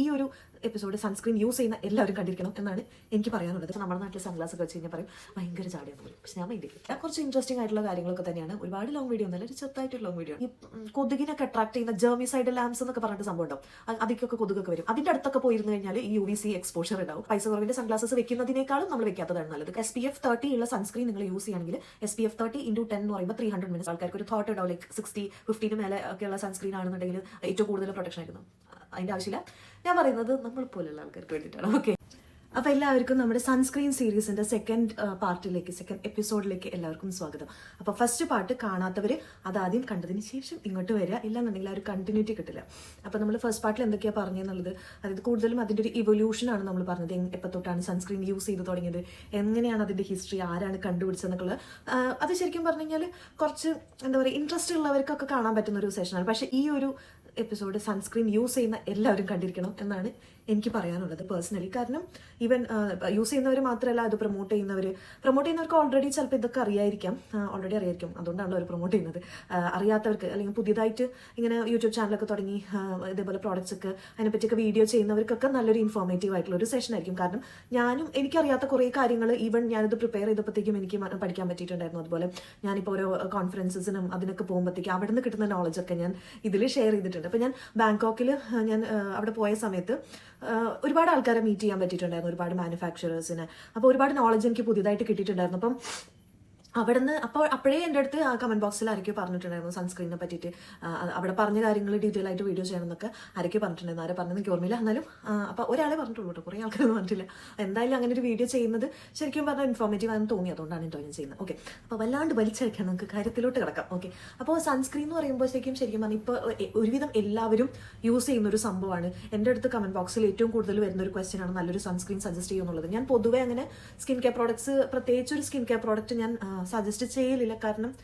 ഈ ഒരു episode sunscreen use ചെയ്യുന്ന എല്ലാവരും കണ്ടിരിക്കണം എന്നാണ് എനിക്ക് പറയാനുള്ളത്. നമ്മുടെ നാട്ടിൽ സൺഗ്ലാസ് ഒക്കെ വെച്ച് കഴിഞ്ഞാൽ പറയും ഭയങ്കര ചാടിയാണ് പോലും പക്ഷെ ഞാൻ മൈൻഡില്ല കുറച്ച് ഇൻട്രസ്റ്റിംഗ് ആയിട്ടുള്ള കാര്യങ്ങളൊക്കെ തന്നെയാണ്. ഒരുപാട് ലോങ് വീഡിയോ ഒന്നല്ല ഒരു ചെറുതായിട്ട് ലോങ് വീഡിയോ ഈ കൊതുകിനൊക്കെ അട്രാക്ട് ചെയ്യുന്ന ജേർമി സൈഡ് ലാംസ് എന്നൊക്കെ പറഞ്ഞിട്ട് സംഭവം ഉണ്ടാവും. അതിക്കൊക്കെ കൊതുകൊക്കെ വരും. അതിന്റെ അടുത്തൊക്കെ പോയിരുന്നു കഴിഞ്ഞാൽ ഈ യു വി സി എക്സ്പോഷർ ഉണ്ടാവും. പൈസ കുറവിന്റെ സൺഗ്ലാസസ് വെക്കുന്നതിനേക്കാളും നമ്മൾ വെക്കാത്തതാണ് നല്ലത്. എസ് പി എഫ് തേർട്ടി ഉള്ള സൺസ്ക്രീൻ നിങ്ങൾ യൂസ് ചെയ്യുകയാണെങ്കിൽ S P F thirty into ten എന്ന് പറയുമ്പോൾ ത്രീ ഹൺഡ്രഡ് മിനിറ്റ്സ് ആൾക്കാർക്ക് ഒരു തോട്ട് ഉണ്ടാവും ലൈക്ക് സിക്സ്റ്റി ഫിഫ്റ്റീന് മേലെ ഒക്കെയുള്ള സൺസ്ക്രീൻ ആണെന്നുണ്ടെങ്കിൽ ഏറ്റവും കൂടുതൽ പ്രൊട്ടക്ഷൻ ആയിരുന്നു. അതിന്റെ ആവശ്യമില്ല. ഞാൻ പറയുന്നത് നമ്മൾ പോലുള്ള ആൾക്കാർക്ക് വേണ്ടിയിട്ടാണ്. ഓക്കെ അപ്പോൾ എല്ലാവർക്കും നമ്മുടെ സൺസ്ക്രീൻ സീരീസിന്റെ സെക്കൻഡ് പാർട്ടിലേക്ക് സെക്കൻഡ് എപ്പിസോഡിലേക്ക് എല്ലാവർക്കും സ്വാഗതം. അപ്പോൾ ഫസ്റ്റ് പാർട്ട് കാണാത്തവര് അതാദ്യം കണ്ടതിന് ശേഷം ഇങ്ങോട്ട് വരിക. ഇല്ലാന്നുണ്ടെങ്കിൽ ആ ഒരു കണ്ടിന്യൂറ്റി കിട്ടില്ല. അപ്പോൾ നമ്മൾ ഫസ്റ്റ് പാർട്ടിൽ എന്തൊക്കെയാണ് പറഞ്ഞെന്നുള്ളത് അതായത് കൂടുതലും അതിന്റെ ഒരു ഇവല്യൂഷനാണ് നമ്മൾ പറഞ്ഞത്. എപ്പോൾ തൊട്ടാണ് സൺസ്ക്രീൻ യൂസ് ചെയ്ത് തുടങ്ങിയത്? എങ്ങനെയാണ് അതിന്റെ ഹിസ്റ്ററി ആരാണ് കണ്ടുപിടിച്ചതെന്നൊക്കെയുള്ള അത് ശരിക്കും പറഞ്ഞു കഴിഞ്ഞാൽ കുറച്ച് എന്താ പറയുക ഇൻട്രസ്റ്റ് ഉള്ളവർക്കൊക്കെ കാണാൻ പറ്റുന്ന ഒരു സെഷനാണ് പക്ഷേ ഈ ഒരു എപ്പിസോഡ് സൺസ്ക്രീൻ യൂസ് ചെയ്യുന്ന എല്ലാവരും കണ്ടിരിക്കണം എന്നാണ് എനിക്ക് പറയാനുള്ളത് പേഴ്സണലി കാരണം ഈവൻ യൂസ് ചെയ്യുന്നവർ മാത്രമല്ല അത് പ്രൊമോട്ട് ചെയ്യുന്നവർ പ്രൊമോട്ട് ചെയ്യുന്നവർക്ക് ഓൾറെഡി ചിലപ്പോൾ ഇതൊക്കെ അറിയായിരിക്കാം. ഓൾറെഡി അറിയായിരിക്കും. അതുകൊണ്ടാണല്ലോ അവർ പ്രൊമോട്ട് ചെയ്യുന്നത്. അറിയാത്തവർക്ക് അല്ലെങ്കിൽ പുതിയതായിട്ട് ഇങ്ങനെ യൂട്യൂബ് ചാനലൊക്കെ തുടങ്ങി ഇതേപോലെ പ്രോഡക്റ്റ്സ് ഒക്കെ അതിനെപ്പറ്റിയൊക്കെ വീഡിയോ ചെയ്യുന്നവർക്കൊക്കെ നല്ലൊരു ഇൻഫോർമേറ്റീവ് ആയിട്ടുള്ള ഒരു സെഷൻ ആയിരിക്കും. കാരണം ഞാനും എനിക്കറിയാത്ത കുറേ കാര്യങ്ങൾ ഈവൻ ഞാനിത് പ്രിപ്പയർ ചെയ്തപ്പോഴത്തേക്കും എനിക്ക് പഠിക്കാൻ പറ്റിയിട്ടുണ്ടായിരുന്നു. അതുപോലെ ഞാനിപ്പോൾ ഓരോ കോൺഫറൻസസിനും അതിനൊക്കെ പോകുമ്പോഴത്തേക്കും അവിടെ നിന്ന് കിട്ടുന്ന നോളജൊക്കെ ഞാൻ ഇതിൽ ഷെയർ ചെയ്തിട്ടുണ്ട്. അപ്പോൾ ഞാൻ ബാങ്കോക്കിൽ ഞാൻ അവിടെ പോയ സമയത്ത് ഒരുപാട് ആൾക്കാരെ മീറ്റ് ചെയ്യാൻ പറ്റിയിട്ടുണ്ടായിരുന്നു ഒരുപാട് മാനുഫാക്ചറേഴ്സിന് അപ്പോൾ ഒരുപാട് നോളജ് എനിക്ക് പുതിയതായിട്ട് കിട്ടിയിട്ടുണ്ടായിരുന്നു. അപ്പം അവിടുന്ന് അപ്പോൾ അപ്പോഴേ എന്റെ അടുത്ത് ആ കമന്റ് ബോക്സിൽ ആരൊക്കെ പറഞ്ഞിട്ടുണ്ടായിരുന്നു സൺസ്ക്രീനെ പറ്റിയിട്ട്. അവിടെ പറഞ്ഞ കാര്യങ്ങൾ ഡീറ്റെയിൽ ആയിട്ട് വീഡിയോ ചെയ്യണം എന്നൊക്കെ ആരൊക്കെ പറഞ്ഞിട്ടുണ്ടായിരുന്നു. ആരെ പറഞ്ഞത് എനിക്ക് ഓർമ്മയില്ല. എന്നാലും അപ്പോൾ ഒരാളെ പറഞ്ഞിട്ടുള്ളൂ കേട്ടോ. കുറേ ആൾക്കാരൊന്നും പറഞ്ഞിട്ടില്ല. എന്തായാലും അങ്ങനെ ഒരു വീഡിയോ ചെയ്യുന്നത് ശരിക്കും പറഞ്ഞാൽ ഇൻഫോർമേറ്റീവ് ആണെന്ന് തോന്നി. അതുകൊണ്ടാണ് കേട്ടോ ഞാൻ ചെയ്യുന്നത്. ഓക്കെ അപ്പോൾ വല്ലാണ്ട് വലിച്ചയക്കാം നമുക്ക് കാര്യത്തിലോട്ട് കിടക്കാം. ഓക്കെ അപ്പോൾ സൺസ്ക്രീൻ എന്ന് പറയുമ്പോഴത്തേക്കും ശരിക്കും പറഞ്ഞാൽ ഇപ്പോൾ ഒരുവിധം എല്ലാവരും യൂസ് ചെയ്യുന്ന ഒരു സംഭവമാണ്. എന്റെ അടുത്ത് കമന്റ് ബോക്സിൽ ഏറ്റവും കൂടുതൽ വരുന്ന ഒരു ക്വസ്റ്റ്യൻ ആണ് നല്ലൊരു സൺസ്ക്രീൻ സജസ്റ്റ് ചെയ്യുന്നുള്ളത് ഞാൻ പൊതുവേ അങ്ങനെ സ്കിൻ കെയർ പ്രോഡക്ട്സ് പ്രത്യേകിച്ച് ഒരു സ്കിൻ കെയർ പ്രോഡക്റ്റ് ഞാൻ സജസ്റ്റ് ചെയ്യലില്ല. കാരണം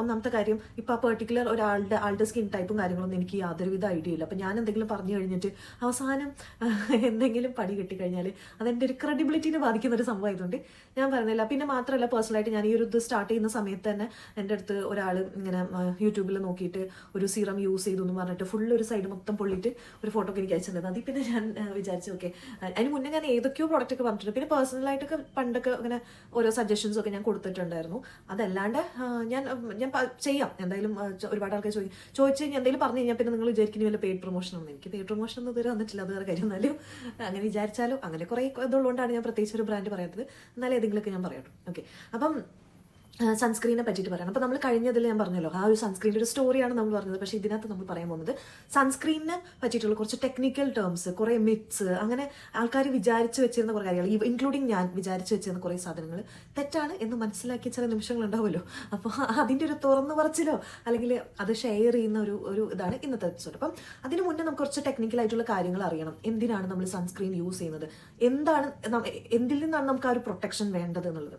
ഒന്നാമത്തെ കാര്യം ഇപ്പൊ ആ പെർട്ടിക്കുലർ ഒരാളുടെ ആളുടെ സ്കിൻ ടൈപ്പും കാര്യങ്ങളൊന്നും എനിക്ക് യാതൊരുവിധ ഐഡിയ ഇല്ല. അപ്പൊ ഞാൻ എന്തെങ്കിലും പറഞ്ഞു കഴിഞ്ഞിട്ട് അവസാനം എന്തെങ്കിലും പണി കിട്ടിക്കഴിഞ്ഞാൽ അതെന്റെ ഒരു ക്രെഡിബിലിറ്റിനെ ബാധിക്കുന്ന ഒരു സംഭവം ആയതുകൊണ്ട് ഞാൻ പറഞ്ഞില്ല പിന്നെ മാത്രമല്ല പേഴ്സണലായിട്ട് ഞാൻ ഈ ഒരു ഇത് സ്റ്റാർട്ട് ചെയ്യുന്ന സമയത്ത് തന്നെ എന്റെ അടുത്ത് ഒരാൾ ഇങ്ങനെ യൂട്യൂബിൽ നോക്കിയിട്ട് ഒരു സീറം യൂസ് ചെയ്തു എന്ന് പറഞ്ഞിട്ട് ഫുൾ ഒരു സൈഡ് മൊത്തം പൊള്ളിയിട്ട് ഒരു ഫോട്ടോ എനിക്ക് അയച്ചിട്ടുണ്ടായിരുന്നു അതിൽ പിന്നെ ഞാൻ വിചാരിച്ചു ഓക്കെ അതിന് മുന്നേ ഞാൻ ഏതൊക്കെയോ പ്രോഡക്റ്റ് ഒക്കെ പറഞ്ഞിട്ടുണ്ട്. പിന്നെ പേഴ്സണലായിട്ടൊക്കെ പണ്ടൊക്കെ ഇങ്ങനെ ഓരോ സജഷൻസ് ഒക്കെ ഞാൻ കൊടുത്തിട്ടുണ്ടായിരുന്നു. അതല്ലാണ്ട് ഞാൻ ഞാൻ ചെയ്യാം. എന്തായാലും ഒരുപാട് ആൾക്കാർ ചോദിക്കും ചോദിച്ചു കഴിഞ്ഞാൽ എന്തെങ്കിലും പറഞ്ഞു കഴിഞ്ഞാൽ പിന്നെ നിങ്ങൾ വിചാരിക്കുന്ന വല്ല പെയ്ഡ് പ്രൊമോഷൻ ഒന്നും. എനിക്ക് പെയ്ഡ് പ്രൊമോഷൻ ഒന്നും ഇതുവരെ വന്നിട്ടില്ല. അത് വേറെ കാര്യം. എന്നാലും അങ്ങനെ വിചാരിച്ചാലും അങ്ങനെ കുറേ ഇതുള്ളതുകൊണ്ടാണ് ഞാൻ പ്രത്യേകിച്ച് ഒരു ബ്രാൻഡ് പറയാത്തത്. എന്നാലും ഏതെങ്കിലുമൊക്കെ ഞാൻ പറയാം ഓക്കെ അപ്പം സൺസ്ക്രീനെ പറ്റിയിട്ട് പറയണം. അപ്പോൾ നമ്മൾ കഴിഞ്ഞതിൽ ഞാൻ പറഞ്ഞല്ലോ ആ ഒരു സൺസ്ക്രീന്റെ ഒരു സ്റ്റോറിയാണ് നമ്മൾ പറഞ്ഞത്. പക്ഷേ ഇതിനകത്ത് നമ്മൾ പറയാൻ പോകുന്നത് സൺസ്ക്രീനിനെ പറ്റിയിട്ടുള്ള കുറച്ച് ടെക്നിക്കൽ ടേംസ് കുറേ മിറ്റ്സ് അങ്ങനെ ആൾക്കാർ വിചാരിച്ചു വെച്ചിരുന്ന കുറേ കാര്യങ്ങൾ ഇൻക്ലൂഡിങ് ഞാൻ വിചാരിച്ചു വെച്ചിരുന്ന കുറേ സാധനങ്ങൾ തെറ്റാണ് എന്ന് മനസ്സിലാക്കിയ ചില നിമിഷങ്ങൾ ഉണ്ടാവുമല്ലോ. അപ്പോൾ അതിന്റെ ഒരു തുറന്നു പറച്ചിലോ അല്ലെങ്കിൽ അത് ഷെയർ ചെയ്യുന്ന ഒരു ഒരു ഇതാണ് ഇന്നത്തെ എപ്പിസോഡ് അപ്പം അതിന് മുന്നേ നമുക്ക് കുറച്ച് ടെക്നിക്കൽ ആയിട്ടുള്ള കാര്യങ്ങൾ അറിയണം. എന്തിനാണ് നമ്മൾ സൺസ്ക്രീൻ യൂസ് ചെയ്യുന്നത്? എന്താണ് എന്തിൽ നിന്നാണ് നമുക്ക് ആ ഒരു പ്രൊട്ടക്ഷൻ വേണ്ടത് എന്നുള്ളത്?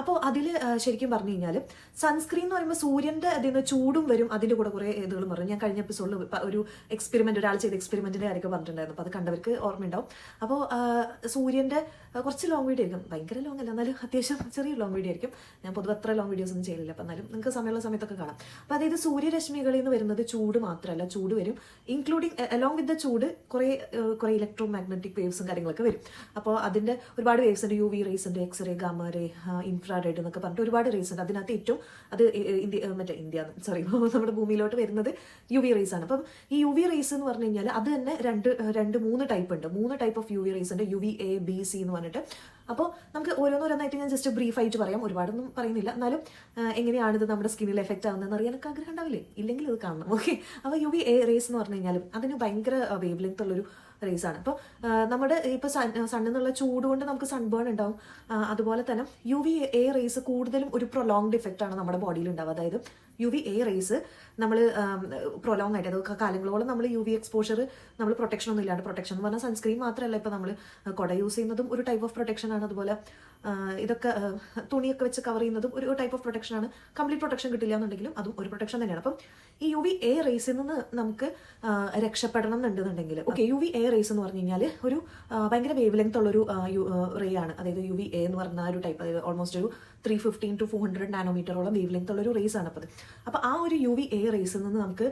അപ്പോൾ അതിൽ ശരിക്കും പറഞ്ഞു കഴിഞ്ഞാൽ സൺസ്ക്രീൻ എന്ന് പറയുമ്പോൾ സൂര്യന്റെ അതിൽ നിന്ന് ചൂടും വരും അതിന്റെ കൂടെ കുറേ ഇതുകളും പറഞ്ഞു. ഞാൻ കഴിഞ്ഞ എപ്പിസോഡിൽ ഒരു എക്സ്പെരിമെന്റ് ഒരാൾ ചെയ്ത എക്സ്പെരിമെന്റിന്റെ കാര്യമൊക്കെ പറഞ്ഞിട്ടുണ്ടായിരുന്നു. അപ്പോൾ അത് കണ്ടവർക്ക് ഓർമ്മയുണ്ടാവും. അപ്പോൾ സൂര്യന്റെ കുറച്ച് ലോങ് വീഡിയോ ആയിരിക്കും. ഭയങ്കര ലോങ് അല്ല എന്നാലും അത്യാവശ്യം ചെറിയ ലോങ് വീഡിയോ ആയിരിക്കും. ഞാൻ പൊതുവെ അത്ര ലോങ് വീഡിയോസ് ഒന്നും ചെയ്യില്ല അപ്പോൾ എന്നാലും നിങ്ങൾക്ക് സമയമുള്ള സമയത്തൊക്കെ കാണാം. അപ്പോൾ അതായത് സൂര്യരശ്മികളിൽ നിന്ന് വരുന്നത് ചൂട് മാത്രമല്ല ചൂട് വരും. ഇൻക്ലൂഡിങ് അലോങ് വിത്ത് ദ ചൂട് കുറേ കുറേ ഇലക്ട്രോ മാഗ്നറ്റിക് വേവ്സും കാര്യങ്ങളൊക്കെ വരും. അപ്പോൾ അതിന്റെ ഒരുപാട് വേവ്സ് ഉണ്ട്. യു വി റേസ് ഉണ്ട് X ray gamma ray infrared എന്നൊക്കെ പറഞ്ഞിട്ട് ഒരുപാട് റേസ് ഉണ്ട്. അതിനകത്ത് ഏറ്റവും അത് ഇന്ത്യ മറ്റേ ഇന്ത്യ സോറി നമ്മുടെ ഭൂമിയിലോട്ട് വരുന്നത് യു വി റേസ് ആണ്. അപ്പം ഈ യു വി റേസ് എന്ന് പറഞ്ഞു കഴിഞ്ഞാൽ അത് തന്നെ രണ്ട് രണ്ട് മൂന്ന് ടൈപ്പ് ഉണ്ട്. മൂന്ന് type of U V rays ഉണ്ട്. U V A B C എന്ന് പറഞ്ഞിട്ട്. അപ്പോൾ നമുക്ക് ഓരോന്നോരോന്നായിട്ട് ഞാൻ ജസ്റ്റ് ബ്രീഫ് ആയിട്ട് പറയാം. ഒരുപാടൊന്നും പറയുന്നില്ല. എന്നാലും എങ്ങനെയാണിത് നമ്മുടെ സ്കിന്നിൽ എഫക്റ്റ് ആവുന്നതെന്ന് അറിയാനൊക്കെ ആഗ്രഹം ഉണ്ടാവില്ലേ? ഇല്ലെങ്കിൽ അത് കാണണം. ഓക്കെ അപ്പോൾ യു വി എ റേസ് എന്ന് പറഞ്ഞു കഴിഞ്ഞാലും അതിന് ഭയങ്കര വേവ് ലെങ്ത് ഉള്ളൊരു റേസ് ആണ്. അപ്പോൾ നമ്മുടെ ഇപ്പോൾ സൺ സണ്ണിൽ നിന്നുള്ള ചൂട് കൊണ്ട് നമുക്ക് സൺബേൺ ഉണ്ടാവും. അതുപോലെ തന്നെ യു വി എ റേസ് കൂടുതലും ഒരു പ്രൊലോങ്ഡ് ഇഫക്റ്റ് ആണ് നമ്മുടെ ബോഡിയിൽ ഉണ്ടാവുക. അതായത് യു വി എ റേസ് നമ്മൾ പ്രൊലോങ് ആയിട്ട് അത് കാലങ്ങളോളം നമ്മൾ യു വി എക്സ്പോഷർ നമ്മൾ പ്രൊട്ടക്ഷൻ ഒന്നും ഇല്ലാണ്ട് പ്രൊട്ടക്ഷൻ എന്ന് പറഞ്ഞാൽ സൺസ്ക്രീൻ മാത്രമല്ല ഇപ്പോൾ നമ്മൾ കുട യൂസ് ചെയ്യുന്നതും ഒരു ടൈപ്പ് ഓഫ് പ്രൊട്ടക്ഷൻ ആണ്. അതുപോലെ ഇതൊക്കെ തുണിയൊക്കെ വെച്ച് കവർ ചെയ്യുന്നതും ഒരു ടൈപ്പ് ഓഫ് പ്രൊട്ടക്ഷൻ ആണ്. കംപ്ലീറ്റ് പ്രൊട്ടക്ഷൻ കിട്ടില്ല എന്നുണ്ടെങ്കിലും അതും ഒരു പ്രൊട്ടക്ഷൻ തന്നെയാണ്. അപ്പം ഈ യു വി എ റേസിൽ നിന്ന് നമുക്ക് രക്ഷപ്പെടണം എന്നുണ്ടെന്നുണ്ടെങ്കിൽ okay U V A rays എന്ന് പറഞ്ഞു കഴിഞ്ഞാൽ ഒരു ഭയങ്കര വേവ് ലെങ്ത് ഉള്ളൊരു റേ ആണ്. അതായത് യു വി എ എന്ന് പറഞ്ഞ ഒരു ടൈപ്പ് അതായത് ഓൾമോസ്റ്റ് ഒരു three fifteen to four hundred നാനോമീറ്ററോളം wavelength ഉള്ള ഒരു റേസ് ആണ് അപ്പോൾ അപ്പോൾ ആ ഒരു യു വി എ റേസിൽ നിന്ന് നമുക്ക്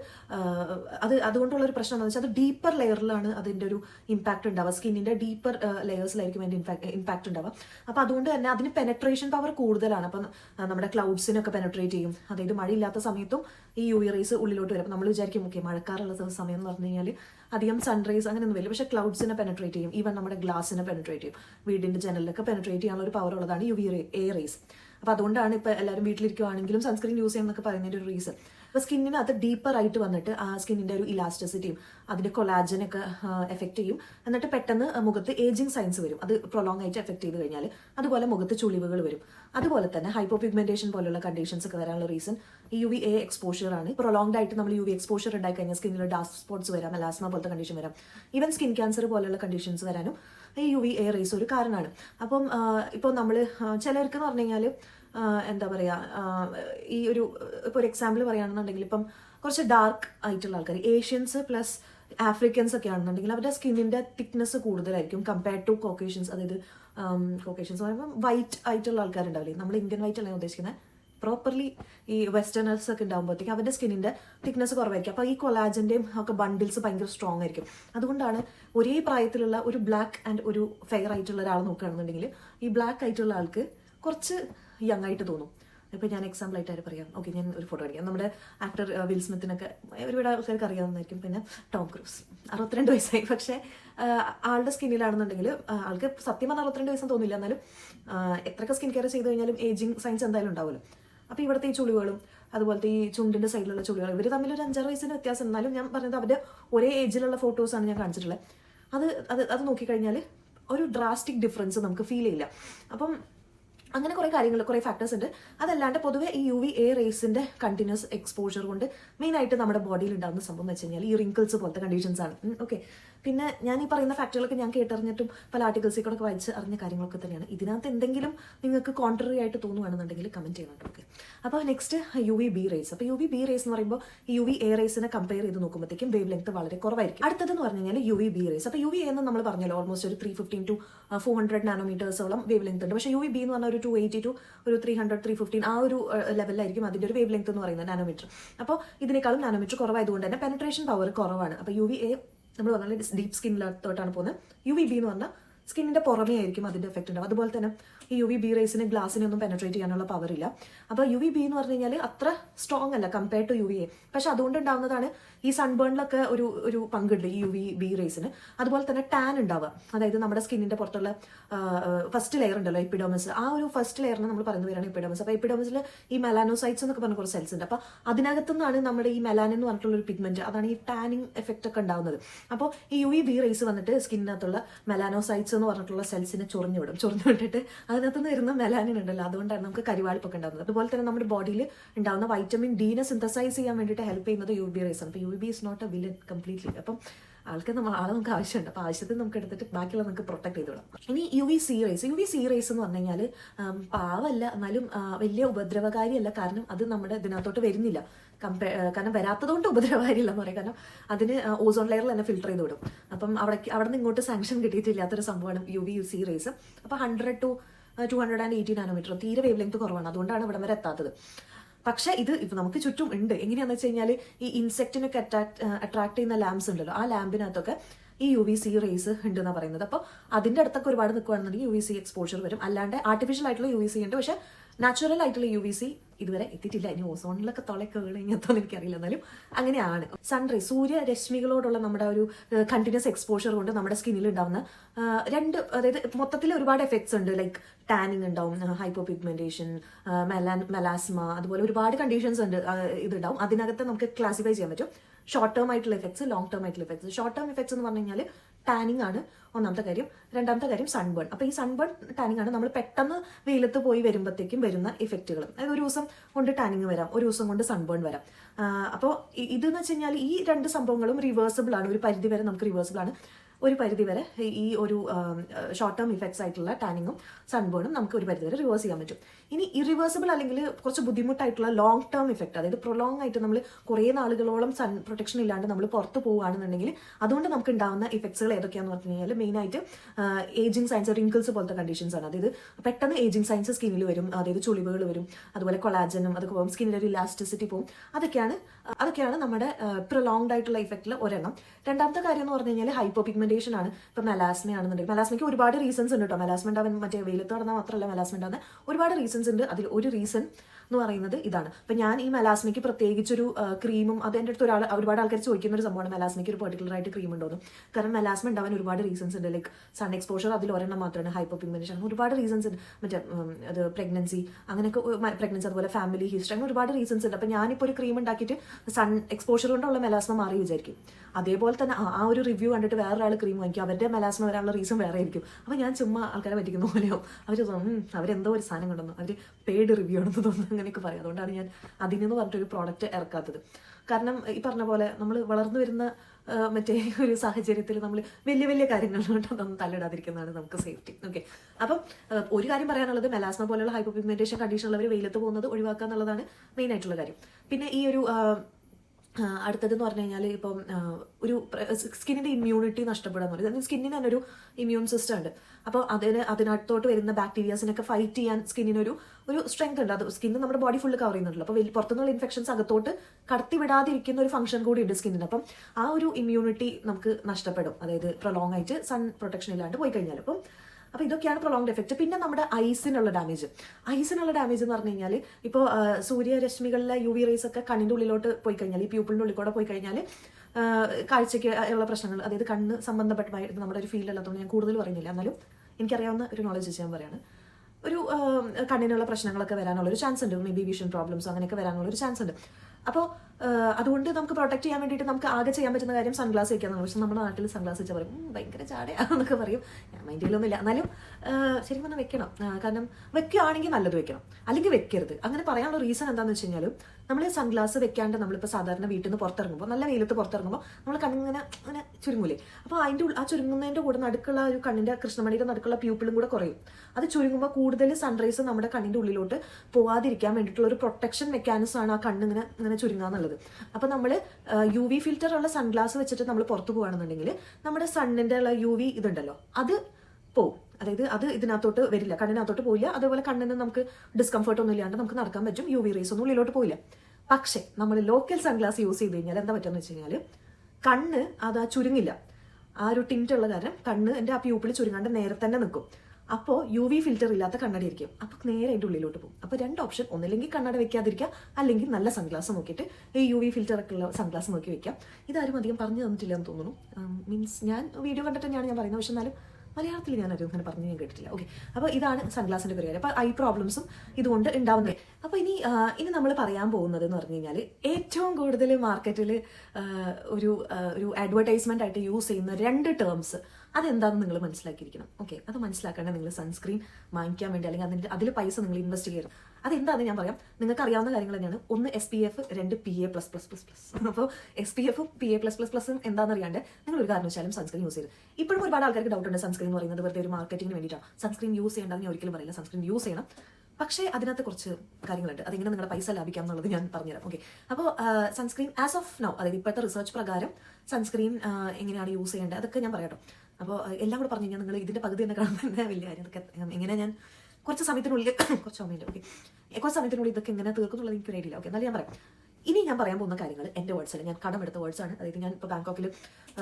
അത് അതുകൊണ്ടുള്ള ഒരു പ്രശ്നം എന്താണെന്ന് വെച്ചാൽ അത് ഡീപ്പർ ലെയറിലാണ് അതിന്റെ ഒരു ഇമ്പാക്ട് ഉണ്ടാവുക. സ്കിന്നിന്റെ ഡീപ്പർ ലെയേഴ്സിലായിരിക്കും അതിന്റെ ഇമ്പാക്ട് ഉണ്ടാവുക. അപ്പോൾ അതുകൊണ്ട് തന്നെ അതിന് പെനട്രേഷൻ പവർ കൂടുതലാണ്. അപ്പം നമ്മുടെ ക്ലൗഡ്സിനൊക്കെ പെനട്രേറ്റ് ചെയ്യും. അതായത് മഴയില്ലാത്ത സമയത്തും ഈ യു വി റേസ് ഉള്ളിലോട്ട് വരും. നമ്മൾ വിചാരിക്കും ഓക്കെ മഴക്കാറുള്ള സമയം എന്ന് പറഞ്ഞു കഴിഞ്ഞാൽ അധികം സൺറൈസ് അങ്ങനെയൊന്നും വരില്ല. പക്ഷേ ക്ലൗഡ്സിനെ പെനട്രേറ്റ് ചെയ്യും. ഈവൻ നമ്മുടെ ഗ്ലാസിനെ പെനട്രേറ്റ് ചെയ്യും. വീടിന്റെ ജനലിലൊക്കെ പെനട്രേറ്റ് ചെയ്യാനുള്ള ഒരു പവർ ഉള്ളതാണ് യു വി എ റേസ് അപ്പോൾ അതുകൊണ്ടാണ് ഇപ്പോൾ എല്ലാവരും വീട്ടിലിരിക്കുവാണെങ്കിലും സൺസ്ക്രീൻ യൂസ് ചെയ്യണം എന്നൊക്കെ പറയുന്നതിന്റെ ഒരു റീസൺ അപ്പോൾ സ്കിന്നിനകത്ത് ഡീപ്പർ ആയിട്ട് വന്നിട്ട് ആ സ്കിന്നിന്റെ ഒരു ഇലാസ്റ്റിസിറ്റിയും അതിന്റെ കൊലാജനൊക്കെ എഫക്റ്റ് ചെയ്യും. എന്നിട്ട് പെട്ടെന്ന് മുഖത്ത് ഏജിങ് സൈൻസ് വരും. അത് പ്രൊലോങ് ആയിട്ട് എഫക്ട് ചെയ്ത് കഴിഞ്ഞാൽ അതുപോലെ മുഖത്ത് ചുളിവുകൾ വരും. അതുപോലെ തന്നെ ഹൈപ്പോ പിഗ്മെന്റേഷൻ പോലുള്ള കണ്ടീഷൻസ് ഒക്കെ വരാനുള്ള reason U V A exposure ആണ്. പ്രൊലോങ്ഡ് ആയിട്ട് നമ്മൾ യു വി എക്സ്പോഷർ ഉണ്ടായി കഴിഞ്ഞാൽ സ്കിന്നിൽ ഡാർക്ക് സ്പോട്ട്സ് വരാം അലാസ്മ പോലത്തെ കണ്ടീഷൻ വരാം. ഈവൻ സ്കിൻ ക്യാൻസർ പോലുള്ള കണ്ടീഷൻസ് വരാനും ഈ യു വി എ റേസ് ഒരു കാരണമാണ് അപ്പം ഇപ്പോൾ നമ്മൾ ചിലർക്ക് എന്ന് പറഞ്ഞു കഴിഞ്ഞാൽ എന്താ പറയുക ഈ ഒരു ഇപ്പോൾ ഒരു എക്സാമ്പിൾ പറയുകയാണെന്നുണ്ടെങ്കിൽ ഇപ്പം കുറച്ച് ഡാർക്ക് ആയിട്ടുള്ള ആൾക്കാർ ഏഷ്യൻസ് പ്ലസ് ആഫ്രിക്കൻസ് ഒക്കെ ആണെന്നുണ്ടെങ്കിൽ അവരുടെ സ്കിന്നിന്റെ തിക്നെസ് കൂടുതലായിരിക്കും കമ്പയർഡ് ടു കോക്കേഷ്യൻസ് അതായത് കോക്കേഷ്യൻസ് പറയുമ്പോൾ വൈറ്റ് ആയിട്ടുള്ള ആൾക്കാരുണ്ടാവില്ലേ? നമ്മൾ ഇന്ത്യൻ വൈറ്റ് അല്ല ഉദ്ദേശിക്കുന്നത് പ്രോപ്പർലി ഈ വെസ്റ്റേണേഴ്സ് ഒക്കെ ഉണ്ടാകുമ്പോഴത്തേക്കും അവരുടെ സ്കിന്നിന്റെ തിക്നെസ് കുറവായിരിക്കും. അപ്പോൾ ഈ കൊലാജന്റെയും ഒക്കെ ബണ്ടിൽസ് ഭയങ്കര സ്ട്രോങ് ആയിരിക്കും. അതുകൊണ്ടാണ് ഒരേ പ്രായത്തിലുള്ള ഒരു ബ്ലാക്ക് ആൻഡ് ഒരു ഫെയർ ആയിട്ടുള്ള ഒരാൾ നോക്കുകയാണെന്നുണ്ടെങ്കിൽ ഈ ബ്ലാക്ക് ആയിട്ടുള്ള ആൾക്ക് കുറച്ച് യങ് ആയിട്ട് തോന്നും. ഇപ്പം ഞാൻ എക്സാമ്പിൾ ആയിട്ട് പറയാം. ഓക്കെ ഞാൻ ഒരു ഫോട്ടോ അടിക്കാം. നമ്മുടെ ആക്ടർ വിൽ സ്മിത്തിനൊക്കെ ഒരുപാട് ആൾക്കാർക്ക് അറിയാവുന്നതായിരിക്കും. പിന്നെ ടോം ക്രൂസ് അറുപത്തിരണ്ട് വയസ്സായി. പക്ഷേ ആളുടെ സ്കിന്നിലാണെന്നുണ്ടെങ്കിൽ ആൾക്ക് സത്യം പറഞ്ഞാൽ അറുപത്തിരണ്ട് വയസ്സെന്ന് തോന്നില്ല. എന്നാലും എത്രയൊക്കെ സ്കിൻ കെയർ ചെയ്ത് കഴിഞ്ഞാലും ഏജിങ് സയൻസ് എന്തായാലും ഉണ്ടാവുമല്ലോ. അപ്പോൾ ഇവിടുത്തെ ഈ ചുളികളും അതുപോലത്തെ ഈ ചുണ്ടിന്റെ സൈഡിലുള്ള ചുളികൾ ഇവർ തമ്മിൽ ഒരു അഞ്ചാറ് വയസ്സിന് വ്യത്യാസം. എന്നാലും ഞാൻ പറഞ്ഞത് അവരുടെ ഒരേ ഏജിലുള്ള ഫോട്ടോസാണ് ഞാൻ കാണിച്ചിട്ടുള്ളത്. അത് അത് അത് നോക്കിക്കഴിഞ്ഞാൽ ഒരു ഡ്രാസ്റ്റിക് ഡിഫറൻസ് നമുക്ക് ഫീൽ ചെയ്യില്ല. അപ്പം അങ്ങനെ കുറേ കാര്യങ്ങൾ കുറേ ഫാക്ടേഴ്സ് ഉണ്ട്. അതല്ലാണ്ട് പൊതുവേ ഈ യു വി എ റേസിന്റെ കണ്ടിന്യൂസ് എക്സ്പോഷർ കൊണ്ട് മെയിൻ ആയിട്ട് നമ്മുടെ ബോഡിയിൽ ഉണ്ടാകുന്ന സംഭവം എന്ന് വെച്ച് കഴിഞ്ഞാൽ ഈ റിങ്കിൾസ് പോലത്തെ കണ്ടീഷൻസ് ആണ്. ഓക്കെ പിന്നെ ഞാൻ ഈ പറയുന്ന ഫാക്ടുകളൊക്കെ ഞാൻ കേട്ടറിഞ്ഞിട്ടും പല ആർട്ടിക്കിൾസിൽ കൂടെ വായിച്ച് അറിഞ്ഞ കാര്യങ്ങളൊക്കെ തന്നെയാണ്. ഇതിനകത്ത് എന്തെങ്കിലും നിങ്ങൾക്ക് കോൺട്രറി ആയിട്ട് തോന്നുവാണെന്നുണ്ടെങ്കിൽ കമന്റ് ചെയ്യണം ഓക്കെ അപ്പോൾ next U V B rays അപ്പോൾ യു വി ബി റേസ് എന്ന് പറയുമ്പോൾ യു വി എ റേസിനെ കമ്പയർ ചെയ്ത് നോക്കുമ്പോഴത്തേക്കും വേവ് ലെങ്ത് വളരെ കുറവായിരിക്കും. അടുത്തതെന്ന് പറഞ്ഞു കഴിഞ്ഞാൽ യു വി ബി റേസ് അപ്പോൾ യു വി എന്ന് നമ്മൾ പറഞ്ഞല്ലോ ഓൾമോസ്റ്റ് ഒരു three fifteen to four hundred നാനോമീറ്റേഴ്സോളം wave length ഉണ്ട്. പക്ഷേ യു വി ബി എന്ന് പറഞ്ഞാൽ ഒരു ടു എയ്റ്റി ടു ഒരു ത്രീ ഹൺഡ്രഡ് ത്രീ ഫിഫ്റ്റീൻ ആ ഒരു ലെവലിലായിരിക്കും അതിന്റെ ഒരു വേവ് ലെങ്ത് എന്ന് പറയുന്നത് നാനോമീറ്റർ അപ്പോൾ ഇതിനേക്കാളും നാനോമീറ്റർ കുറവായതുകൊണ്ട് തന്നെ പെനട്രേഷൻ പവർ കുറവാണ്. അപ്പോൾ യു വി എ നമ്മൾ പറഞ്ഞാൽ ഡീപ്പ് സ്കിന്നിലോട്ടാണ് പോകുന്നത്. യു വി ബി എന്ന് പറഞ്ഞാൽ സ്കിന്നിന്റെ പുറമേ ആയിരിക്കും അതിന്റെ എഫക്റ്റ് ഉണ്ടാവും അതുപോലെ തന്നെ ഈ യു വി ബി റേസിന് ഒന്നും പെനട്രേറ്റ് ചെയ്യാനുള്ള പവർ ഇല്ല. അപ്പോൾ യു വി ബി എന്ന് പറഞ്ഞു കഴിഞ്ഞാൽ അത്ര സ്ട്രോങ് അല്ല compare to U V A പക്ഷെ അതുകൊണ്ട് ഉണ്ടാവുന്നതാണ് ഈ സൺബേണിലൊക്കെ ഒരു ഒരു പങ്കുണ്ട് ഈ യു വി ബി റേസിന് അതുപോലെ തന്നെ ടാൻ ഉണ്ടാവുക. അതായത് നമ്മുടെ സ്കിന്നിന്റെ പുറത്തുള്ള ഫസ്റ്റ് ലെയർ ഉണ്ടല്ലോ എപ്പിഡോമസ് ആ ഒരു ഫസ്റ്റ് ലെയറിന് നമ്മൾ പറയുന്ന പേരാണ് എപ്പിഡോമസ് അപ്പോൾ എപ്പിഡോമസിൽ ഈ മെലാനോസൈറ്റ്സ് എന്നൊക്കെ പറഞ്ഞ കുറച്ച് സെൽസ് ഉണ്ട്. അപ്പോൾ അതിനകത്തുനിന്നാണ് നമ്മുടെ ഈ മെലാനിൻ എന്ന് പറഞ്ഞിട്ടുള്ള ഒരു പിഗ്മെന്റ് അതാണ് ഈ ടാനിങ് എഫക്റ്റ് ഒക്കെ ഉണ്ടാവുന്നത്. അപ്പോൾ ഈ യു വി ബി റേസ് വന്നിട്ട് സ്കിന്നിനകത്തുള്ള മെലാനോസൈറ്റ്സ് എന്ന് പറഞ്ഞിട്ടുള്ള സെൽസിനെ ചൊറിഞ്ഞു വിടും. ചൊറിഞ്ഞു വിട്ടിട്ട് അതിനകത്ത് നിന്ന് വരുന്ന മെലാനിൻ ഉണ്ടല്ലോ അതുകൊണ്ടാണ് നമുക്ക് കരിവാളിപ്പൊക്കെ ഉണ്ടാകുന്നത്. അതുപോലെ തന്നെ നമ്മുടെ ബോഡിയിൽ ഉണ്ടാകുന്ന വൈറ്റമിൻ ഡീനെ സിന്തസൈസ് ചെയ്യാൻ വേണ്ടിയിട്ട് ഹെൽപ്പ് ചെയ്യുന്നത് യു ബി റേസ് ആണ്. അപ്പോൾ U B is not a villain completely അപ്പം ആൾക്ക് നമ്മൾ ആളെ നമുക്ക് ആവശ്യമുണ്ട്. അപ്പോൾ ആവശ്യത്തിന് നമുക്ക് എടുത്തിട്ട് ബാക്കിയുള്ള നമുക്ക് പ്രൊട്ടക്ട് ചെയ്ത് വിടാം. ഇനി U V C rays U V C rays എന്ന് പറഞ്ഞു കഴിഞ്ഞാൽ പാവല്ല എന്നാലും വലിയ ഉപദ്രവകാരിയല്ല. കാരണം അത് നമ്മുടെ ഇതിനകത്തോട്ട് വരുന്നില്ല. കമ്പയർ കാരണം വരാത്തതുകൊണ്ട് ഉപദ്രവകാരിയല്ല എന്ന് പറയാം. കാരണം അതിന് ഓസോൺ ലെയറിൽ തന്നെ ഫിൽട്ടർ ചെയ്ത് വിടും. അപ്പം അവിടെ അവിടെ നിന്ന് ഇങ്ങോട്ട് സാങ്ഷൻ കിട്ടിയിട്ടില്ലാത്തൊരു സംഭവമാണ് U V U C rays അപ്പോൾ hundred to two hundred and eighty nanometer തീരെ വേവ് ലെങ്ത് കുറവാണ്. അതുകൊണ്ടാണ് ഇവിടം വരെ എത്താത്തത്. പക്ഷേ ഇത് ഇപ്പം നമുക്ക് ചുറ്റും ഉണ്ട്. എങ്ങനെയാണെന്ന് വെച്ച് കഴിഞ്ഞാൽ ഈ ഇൻസെക്റ്റിനൊക്കെ അട്രാക്ട് അട്രാക്ട് ചെയ്യുന്ന ലാംപ്സ് ഉണ്ടല്ലോ. ആ ലാമ്പിനകത്തൊക്കെ ഈ യു വി സി റേസ് ഉണ്ട് എന്നാണ് പറയുന്നത്. അപ്പോൾ അതിന്റെ അടുത്തൊക്കെ ഒരുപാട് നിൽക്കുകയാണെന്നുണ്ടെങ്കിൽ യു വി സി എക്സ്പോഷർ വരും. അല്ലാണ്ട് ആർട്ടിഫിഷ്യൽ ആയിട്ടുള്ള യു വി സി ഉണ്ട്. പക്ഷേ നാച്ചുറൽ ആയിട്ടുള്ള യു വി സി ഇതുവരെ എത്തിയിട്ടില്ല. ഇനി ഓസോണിലൊക്കെ തൊളയൊക്കെ വീണ് കഴിഞ്ഞാൽ എനിക്കറിയില്ല. എന്നാലും അങ്ങനെയാണ്. സൺറൈസ് സൂര്യരശ്മികളോടുള്ള നമ്മുടെ ഒരു കണ്ടിന്യൂസ് എക്സ്പോഷർ കൊണ്ട് നമ്മുടെ സ്കിന്നിൽ ഉണ്ടാവുന്ന രണ്ട് അതായത് മൊത്തത്തിൽ ഒരുപാട് എഫക്ട്സ് ഉണ്ട്. ലൈക്ക് ടാനിങ് ഉണ്ടാവും ഹൈപ്പോ പിഗ്മെന്റേഷൻ മെലാൻ മെലാസ്മ അതുപോലെ ഒരുപാട് കണ്ടീഷൻസ് ഉണ്ട് ഇതുണ്ടാവും. അതിനകത്ത് നമുക്ക് ക്ലാസിഫൈ ചെയ്യാൻ പറ്റും. ഷോർട്ട് ടേം ആയിട്ടുള്ള എഫക്ട്സ് ലോങ് ടേം ആയിട്ടുള്ള എഫക്ട്സ് ഷോർട്ട് ടേം എഫക്ട്സ് എന്ന് പറഞ്ഞു കഴിഞ്ഞാൽ ടാനിങ് ആണ് ഒന്നാമത്തെ കാര്യം. രണ്ടാമത്തെ കാര്യം സൺബേൺ അപ്പോൾ ഈ സൺബേൺ ടാനിങ് ആണ് നമ്മൾ പെട്ടെന്ന് വെയിലത്ത് പോയി വരുമ്പോഴത്തേക്കും വരുന്ന ഇഫക്റ്റുകൾ അതായത് ഒരു ദിവസം കൊണ്ട് ടാനിങ് വരാം ഒരു ദിവസം കൊണ്ട് സൺബേൺ വരാം. അപ്പോൾ ഇതെന്ന് വെച്ച് കഴിഞ്ഞാൽ ഈ രണ്ട് സംഭവങ്ങളും റിവേഴ്സിബിൾ ആണ്. ഒരു പരിധി വരെ നമുക്ക് റിവേഴ്സിബിൾ ആണ്. ഒരു പരിധിവരെ ഈ ഒരു ഷോർട്ട് ടേം ഇഫക്ട്സ് ആയിട്ടുള്ള ടാനിങ്ങും സൺബേണും നമുക്ക് ഒരു പരിധിവരെ റിവേഴ്സ് ചെയ്യാൻ പറ്റും. ഇനി ഇറിവേഴ്സിബിൾ അല്ലെങ്കിൽ കുറച്ച് ബുദ്ധിമുട്ടായിട്ടുള്ള ലോങ് ടേം ഇഫക്റ്റ് അതായത് പ്രൊലോങ് ആയിട്ട് നമ്മൾ കുറേ നാളുകളോളം സൺ പ്രൊട്ടക്ഷൻ ഇല്ലാണ്ട് നമ്മൾ പുറത്ത് പോവുകയാണെന്നുണ്ടെങ്കിൽ അതുകൊണ്ട് നമുക്ക് ഉണ്ടാവുന്ന ഇഫക്ട്സുകൾ ഏതൊക്കെയാണെന്ന് പറഞ്ഞു കഴിഞ്ഞാൽ മെയിനായിട്ട് ഏജിങ് സയൻസ് റിങ്കിൾസ് പോലത്തെ കണ്ടീഷൻസ് ആണ്. അതായത് പെട്ടെന്ന് ഏജിങ് സയൻസ് സ്കിന്നിൽ വരും അതായത് ചുളിവുകൾ വരും അതുപോലെ കൊളാജനും അതൊക്കെ പോകും സ്കിന്നിന്റെ ഒരു ഇലാസ്റ്റിസിറ്റി പോകും അതൊക്കെയാണ് അതൊക്കെയാണ് നമ്മുടെ പ്രൊലോങ്ഡ് ആയിട്ടുള്ള ഇഫക്റ്റിൽ ഒരെണ്ണം. രണ്ടാമത്തെ കാര്യം എന്ന് പറഞ്ഞു കഴിഞ്ഞാൽ ഹൈപ്പോ പിഗ്മെന്റേഷൻ ആണ്. ഇപ്പൊ മെലാസ്മ ആണെന്നുണ്ടെങ്കിൽ മെലാസ്മയ്ക്ക് ഒരുപാട് റീസൺസ് ഉണ്ട് കേട്ടോ മെലാസ്മ ഉണ്ടാവാൻ മറ്റേ വെയിലത്ത് നടന്നാൽ മാത്രമല്ല മെലാസ്മ ഉണ്ടാകുന്ന ഒരുപാട് റീസൺസ് ഉണ്ട്. അതിൽ ഒരു റീസൺ എന്ന് പറയുന്നത് ഇതാണ്. അപ്പൊ ഞാൻ ഈ മെലാസ്മയ്ക്ക് പ്രത്യേകിച്ചൊരു ക്രീമും അത് എന്റെ അടുത്ത് ഒരാൾ ഒരുപാട് ആൾക്കാർ ചോദിക്കുന്ന ഒരു സംഭവമാണ് മെലാസ്മയ്ക്ക് ഒരു പെർട്ടിക്കുലർ ആയിട്ട് ക്രീം ഉണ്ടോന്ന് കാരണം മെലാസ്മ ഉണ്ടാവാൻ ഒരുപാട് റീസൺസ് ഉണ്ട്. ലൈക്ക് സൺ എക്സ്പോഷർ അതിൽ ഒരെണ്ണം മാത്രമാണ്. ഹൈപ്പർ പിഗ്മെന്റേഷൻ ഒരുപാട് റീസൺസ് ഉണ്ട്. മറ്റേ അത് പ്രഗ്നൻസി അങ്ങനെയൊക്കെ പ്രഗ്നൻസി അതുപോലെ ഫാമിലി ഹിസ്റ്ററി അങ്ങനെ ഒരുപാട് റീസൺസ് ഉണ്ട്. അപ്പൊ ഞാനിപ്പോൾ ഒരു ക്രീം ഉണ്ടാക്കിയിട്ട് സൺ എക്സ്പോഷർ കൊണ്ടുള്ള മെലാസ്മ മാറി വിചാരിക്കും. അതേപോലെ തന്നെ ആ- ഒരു റിവ്യൂ കണ്ടിട്ട് വേറൊരാൾ ക്രീം വാങ്ങിക്കും. അവരുടെ മെലാസ്മ വരാനുള്ള റീസൺ വേറെ ആയിരിക്കും അപ്പൊ ഞാൻ ചുമ്മാ ആൾക്കാരെ പറ്റിക്കുന്ന പോലെയോ അവർ തോന്നും അവരെന്തോ ഒരു സാധനം കൊണ്ടുവന്നു. അവർ പെയ്ഡ് റിവ്യൂ ആണെന്ന് തോന്നുന്നു. അങ്ങനെയൊക്കെ പറയും. അതുകൊണ്ടാണ് ഞാൻ അതിനെന്ന് പറഞ്ഞിട്ടൊരു പ്രോഡക്റ്റ് ഇറക്കാത്തത്. കാരണം ഈ പറഞ്ഞ പോലെ നമ്മൾ വളർന്നു വരുന്ന മറ്റേ ഒരു സാഹചര്യത്തിൽ നമ്മൾ വലിയ വലിയ കാര്യങ്ങളിലോട്ടൊന്നും തല്ലിടാതിരിക്കുന്നതാണ് നമുക്ക് സേഫ്റ്റി ഓക്കെ അപ്പം ഒരു കാര്യം പറയാനുള്ളത് മെലാസ്മ പോലെയുള്ള ഹൈപ്പോ പിഗ്മെന്റേഷൻ കണ്ടീഷനുള്ളവർ വെയിലത്ത് പോകുന്നത് ഒഴിവാക്കുക എന്നുള്ളതാണ് മെയിൻ ആയിട്ടുള്ള കാര്യം. പിന്നെ ഈ ഒരു അടുത്തതെന്ന് പറഞ്ഞു കഴിഞ്ഞാൽ ഇപ്പം ഒരു സ്കിന്നിന്റെ ഇമ്മ്യൂണിറ്റി നഷ്ടപ്പെടാന്ന് പറയുന്നത് സ്കിന്നിന് തന്നെ ഒരു ഇമ്മ്യൂൺ സിസ്റ്റം ഉണ്ട്. അപ്പോൾ അതിന് അതിനകത്തോട്ട് വരുന്ന ബാക്ടീരിയാസിനൊക്കെ ഫൈറ്റ് ചെയ്യാൻ സ്കിന്നിനൊരു ഒരു സ്ട്രെങ്ത് ഉണ്ട്. അത് സ്കിന്ന് നമ്മുടെ ബോഡി ഫുള്ള് കവർ ചെയ്യുന്നുണ്ടല്ലോ. അപ്പോൾ വലിയ പുറത്തുനിന്നുള്ള ഇൻഫെക്ഷൻസ് അകത്തോട്ട് കടത്തിവിടാതിരിക്കുന്ന ഒരു ഫംഗ്ഷൻ കൂടി ഉണ്ട് സ്കിന്നിന് അപ്പം ആ ഒരു ഇമ്മ്യൂണിറ്റി നമുക്ക് നഷ്ടപ്പെടും. അതായത് പ്രൊലോങ് ആയിട്ട് സൺ പ്രൊട്ടക്ഷൻ ഇല്ലാണ്ട് പോയി കഴിഞ്ഞാൽ അപ്പം അപ്പൊ ഇതൊക്കെയാണ് പ്രൊലോങ്ഡ് എഫക്റ്റ് പിന്നെ നമ്മുടെ ഐസിനുള്ള ഡാമേജ് ഐസിനുള്ള ഡാമേജ് എന്ന് പറഞ്ഞു കഴിഞ്ഞാൽ ഇപ്പോൾ സൂര്യരശ്മികളിലെ യു വി റേസ് ഒക്കെ കണ്ണിന്റെ ഉള്ളിലോട്ട് പോയി കഴിഞ്ഞാൽ ഈ പ്യൂപ്പിളിന്റെ ഉള്ളിൽ കൂടെ പോയി കഴിഞ്ഞാൽ കാഴ്ചയ്ക്ക് ഉള്ള പ്രശ്നങ്ങൾ അതായത് കണ്ണ് സംബന്ധപ്പെട്ടമായിട്ട് നമ്മുടെ ഒരു ഫീൽഡ് അല്ലാത്തതുകൊണ്ട് ഞാൻ കൂടുതൽ പറയുന്നില്ല. എന്നാലും എനിക്കറിയാവുന്ന ഒരു നോളജ് ഞാൻ പറയാണ്. ഒരു കണ്ണിനുള്ള പ്രശ്നങ്ങളൊക്കെ വരാനുള്ള ഒരു ചാൻസ് ഉണ്ട്. മേ ബി വിഷൻ പ്രോബ്ലംസ് അങ്ങനെയൊക്കെ വരാനുള്ള ഒരു ചാൻസ് ഉണ്ട്. അപ്പോൾ അതുകൊണ്ട് നമുക്ക് പ്രൊട്ടക്ട് ചെയ്യാൻ വേണ്ടിയിട്ട് നമുക്ക് ആകെ ചെയ്യാൻ പറ്റുന്ന കാര്യം സൺഗ്ലാസ് വെക്കാന്നാണ്. പക്ഷെ നമ്മുടെ നാട്ടിൽ സൺഗ്ലാസ് വെച്ചാൽ പറയും "ഉം, ഭയങ്കര ചാടയാന്നൊക്കെ പറയും. ഞാൻ മൈൻഡിലൊന്നുമില്ല എന്നാലും ആ, ശരിക്കും പറഞ്ഞാൽ വെക്കണം. കാരണം വെക്കുകയാണെങ്കിൽ നല്ലത് വെക്കണം. അല്ലെങ്കിൽ വെക്കരുത്. അങ്ങനെ പറയാനുള്ള റീസൺ എന്താണെന്ന് വെച്ച് കഴിഞ്ഞാൽ നമ്മൾ സൺഗ്ലാസ് വെക്കാണ്ട് നമ്മളിപ്പോൾ സാധാരണ വീട്ടിൽ നിന്ന് പുറത്തിറങ്ങുമ്പോൾ നല്ല വെയിലത്ത് പുറത്തിറങ്ങുമ്പോൾ നമ്മൾ കണ്ണിങ്ങനെ അങ്ങനെ ചുരുങ്ങൂലേ? അപ്പോൾ അതിന്റെ ആ ചുരുങ്ങുന്നതിന്റെ കൂടെ നടുക്കുള്ള ഒരു കണ്ണിന്റെ കൃഷ്ണമണിയുടെ നടുക്കുള്ള പ്യൂപ്പിളും കൂടെ കുറയും. അത് ചുരുങ്ങുമ്പോൾ കൂടുതൽ സൺറൈസ് നമ്മുടെ കണ്ണിന്റെ ഉള്ളിലോട്ട് പോവാതിരിക്കാൻ വേണ്ടിയിട്ടുള്ള ഒരു പ്രൊട്ടക്ഷൻ മെക്കാനിസമാണ് ആ കണ്ണിങ്ങനെ ഇങ്ങനെ ചുരുങ്ങാന്നുള്ളത്. അപ്പോൾ നമ്മൾ യു വി ഫിൽറ്റർ ഉള്ള സൺഗ്ലാസ് വെച്ചിട്ട് നമ്മൾ പുറത്ത് പോകുകയാണെന്നുണ്ടെങ്കിൽ നമ്മുടെ സണ്ണിന്റെ ഉള്ള യു വി ഇതുണ്ടല്ലോ അത് പോവും. അതായത് അത് ഇതിനകത്തോട്ട് വരില്ല കണ്ണിനകത്തോട്ട് പോയില്ല അതേപോലെ കണ്ണിന് നമുക്ക് ഡിസ്കംഫർട്ട് ഒന്നും ഇല്ലാണ്ട് നമുക്ക് നടക്കാൻ പറ്റും യു വി റേസ് ഒന്നും ഉള്ളിലോട്ട് പോയില്ല പക്ഷേ നമ്മൾ ലോക്കൽ സൺഗ്ലാസ് യൂസ് ചെയ്ത് കഴിഞ്ഞാൽ എന്താ പറ്റുമെന്ന് വെച്ച് കഴിഞ്ഞാൽ കണ്ണ് അത് ആ ചുരുങ്ങില്ല. ആ ഒരു ടിന്റ് ഉള്ള കാരണം കണ്ണ് എന്റെ ആ പ്യൂപ്പിൾ ചുരുങ്ങാണ്ട് നേരെ തന്നെ നിൽക്കും അപ്പോൾ യു വി ഫിൽറ്റർ ഇല്ലാത്ത കണ്ണട ആയിരിക്കും. അപ്പോൾ നേരെ അതിന്റെ ഉള്ളിലോട്ട് പോകും. അപ്പോൾ രണ്ട് ഓപ്ഷൻ ഒന്നില്ലെങ്കിൽ കണ്ണട വെക്കാതിരിക്കുക. അല്ലെങ്കിൽ നല്ല സൺഗ്ലാസ് നോക്കിയിട്ട് ഈ യു വി ഫിൽറ്റർ ഒക്കെ ഉള്ള സൺഗ്ലാസ് നോക്കി വെക്കാം ഇതാരും അധികം പറഞ്ഞു തന്നിട്ടില്ല എന്ന് തോന്നുന്നു മീൻസ് ഞാൻ വീഡിയോ കണ്ടിട്ട് തന്നെയാണ് ഞാൻ പറയുന്നത്. പക്ഷെ എന്നാലും മലയാളത്തിൽ ഞാൻ അറിയും അങ്ങനെ പറഞ്ഞു ഞാൻ കേട്ടിട്ടില്ല. ഓക്കെ അപ്പോൾ ഇതാണ് സൺഗ്ലാസിന്റെ പരിഹാരം അപ്പോൾ ഐ പ്രോബ്ലംസും ഇതുകൊണ്ട് ഉണ്ടാവുന്നത്. അപ്പോൾ ഇനി ഇനി നമ്മൾ പറയാൻ പോകുന്നത് എന്ന് പറഞ്ഞു കഴിഞ്ഞാൽ ഏറ്റവും കൂടുതൽ മാർക്കറ്റിൽ ഒരു ഒരു അഡ്വർടൈസ്മെന്റ് ആയിട്ട് യൂസ് ചെയ്യുന്ന രണ്ട് ടേംസ് അതെന്താണെന്ന് നിങ്ങൾ മനസ്സിലാക്കിയിരിക്കണം. ഓക്കെ അത് മനസ്സിലാക്കാണ്ട് നിങ്ങൾ സൺസ്ക്രീൻ വാങ്ങിക്കാൻ വേണ്ടി അല്ലെങ്കിൽ അതിന്റെ അതിൽ പൈസ നിങ്ങൾ ഇൻവെസ്റ്റ് ചെയ്യണം അതെന്താണെന്ന് ഞാൻ പറയാം. നിങ്ങൾക്ക് അറിയാവുന്ന കാര്യങ്ങൾ തന്നെയാണ്. ഒന്ന് എസ് പി എഫ് രണ്ട് P A plus plus plus plus അപ്പോൾ എസ് പി എഫും പി എ പ്ലസ് പ്ലസ് പ്ലസും എന്താണെന്ന് അറിയാണ്ട് നിങ്ങൾ ഒരു കാരണവശാലും സൺസ്ക്രീൻ യൂസ് ചെയ്ത് ഇപ്പോഴും ഒരുപാട് ആൾക്കാർക്ക് ഡൗട്ട് ഉണ്ട് സൺസ്ക്രീൻ എന്ന് പറയുന്നത് വെറുതെ ഒരു മാർക്കറ്റിംഗിന് വേണ്ടിയിട്ടാണ് സൺസ്ക്രീൻ യൂസ് ചെയ്യേണ്ടതെന്ന് ഞാൻ ഒരിക്കലും പറയില്ല. സൺസ്ക്രീൻ യൂസ് ചെയ്യണം. പക്ഷേ അതിനകത്ത് കുറച്ച് കാര്യങ്ങളുണ്ട്. അതെങ്ങനെ നിങ്ങളുടെ പൈസ ലാഭിക്കാം എന്നുള്ളത് ഞാൻ പറഞ്ഞുതരാം. ഓക്കെ അപ്പോൾ സൺസ്ക്രീൻ ആസ് ഓഫ് നൗ അതായത് ഇപ്പോഴത്തെ റിസർച്ച് പ്രകാരം സൺസ്ക്രീൻ എങ്ങനെയാണ് യൂസ് ചെയ്യേണ്ടത്? അതൊക്കെ ഞാൻ പറയാട്ടോ. അപ്പോൾ എല്ലാം കൂടെ പറഞ്ഞു കഴിഞ്ഞാൽ നിങ്ങൾ ഇതിന്റെ പകുതി തന്നെ കാണുന്ന വലിയ കാര്യം എങ്ങനെ ഞാൻ കുറച്ച് സമയത്തിനുള്ളിൽ കുറച്ച് ഓമയുണ്ട് ഓക്കെ കുറച്ച് സമയത്തിനുള്ളിൽ ഇതൊക്കെ എങ്ങനെ തീർക്കുന്നുള്ളത് എനിക്ക് ഒരു ഐഡിയ ഓക്കെ എന്നാലും ഞാൻ പറയാം. ഇനി ഞാൻ പറയാൻ പോകുന്ന കാര്യങ്ങൾ എന്റെ വേർഡ്സാണ് ഞാൻ കടമെടുത്ത വേർഡ്സ് ആണ്. അതായത് ഞാൻ ഇപ്പോൾ ബാങ്കോക്കിൽ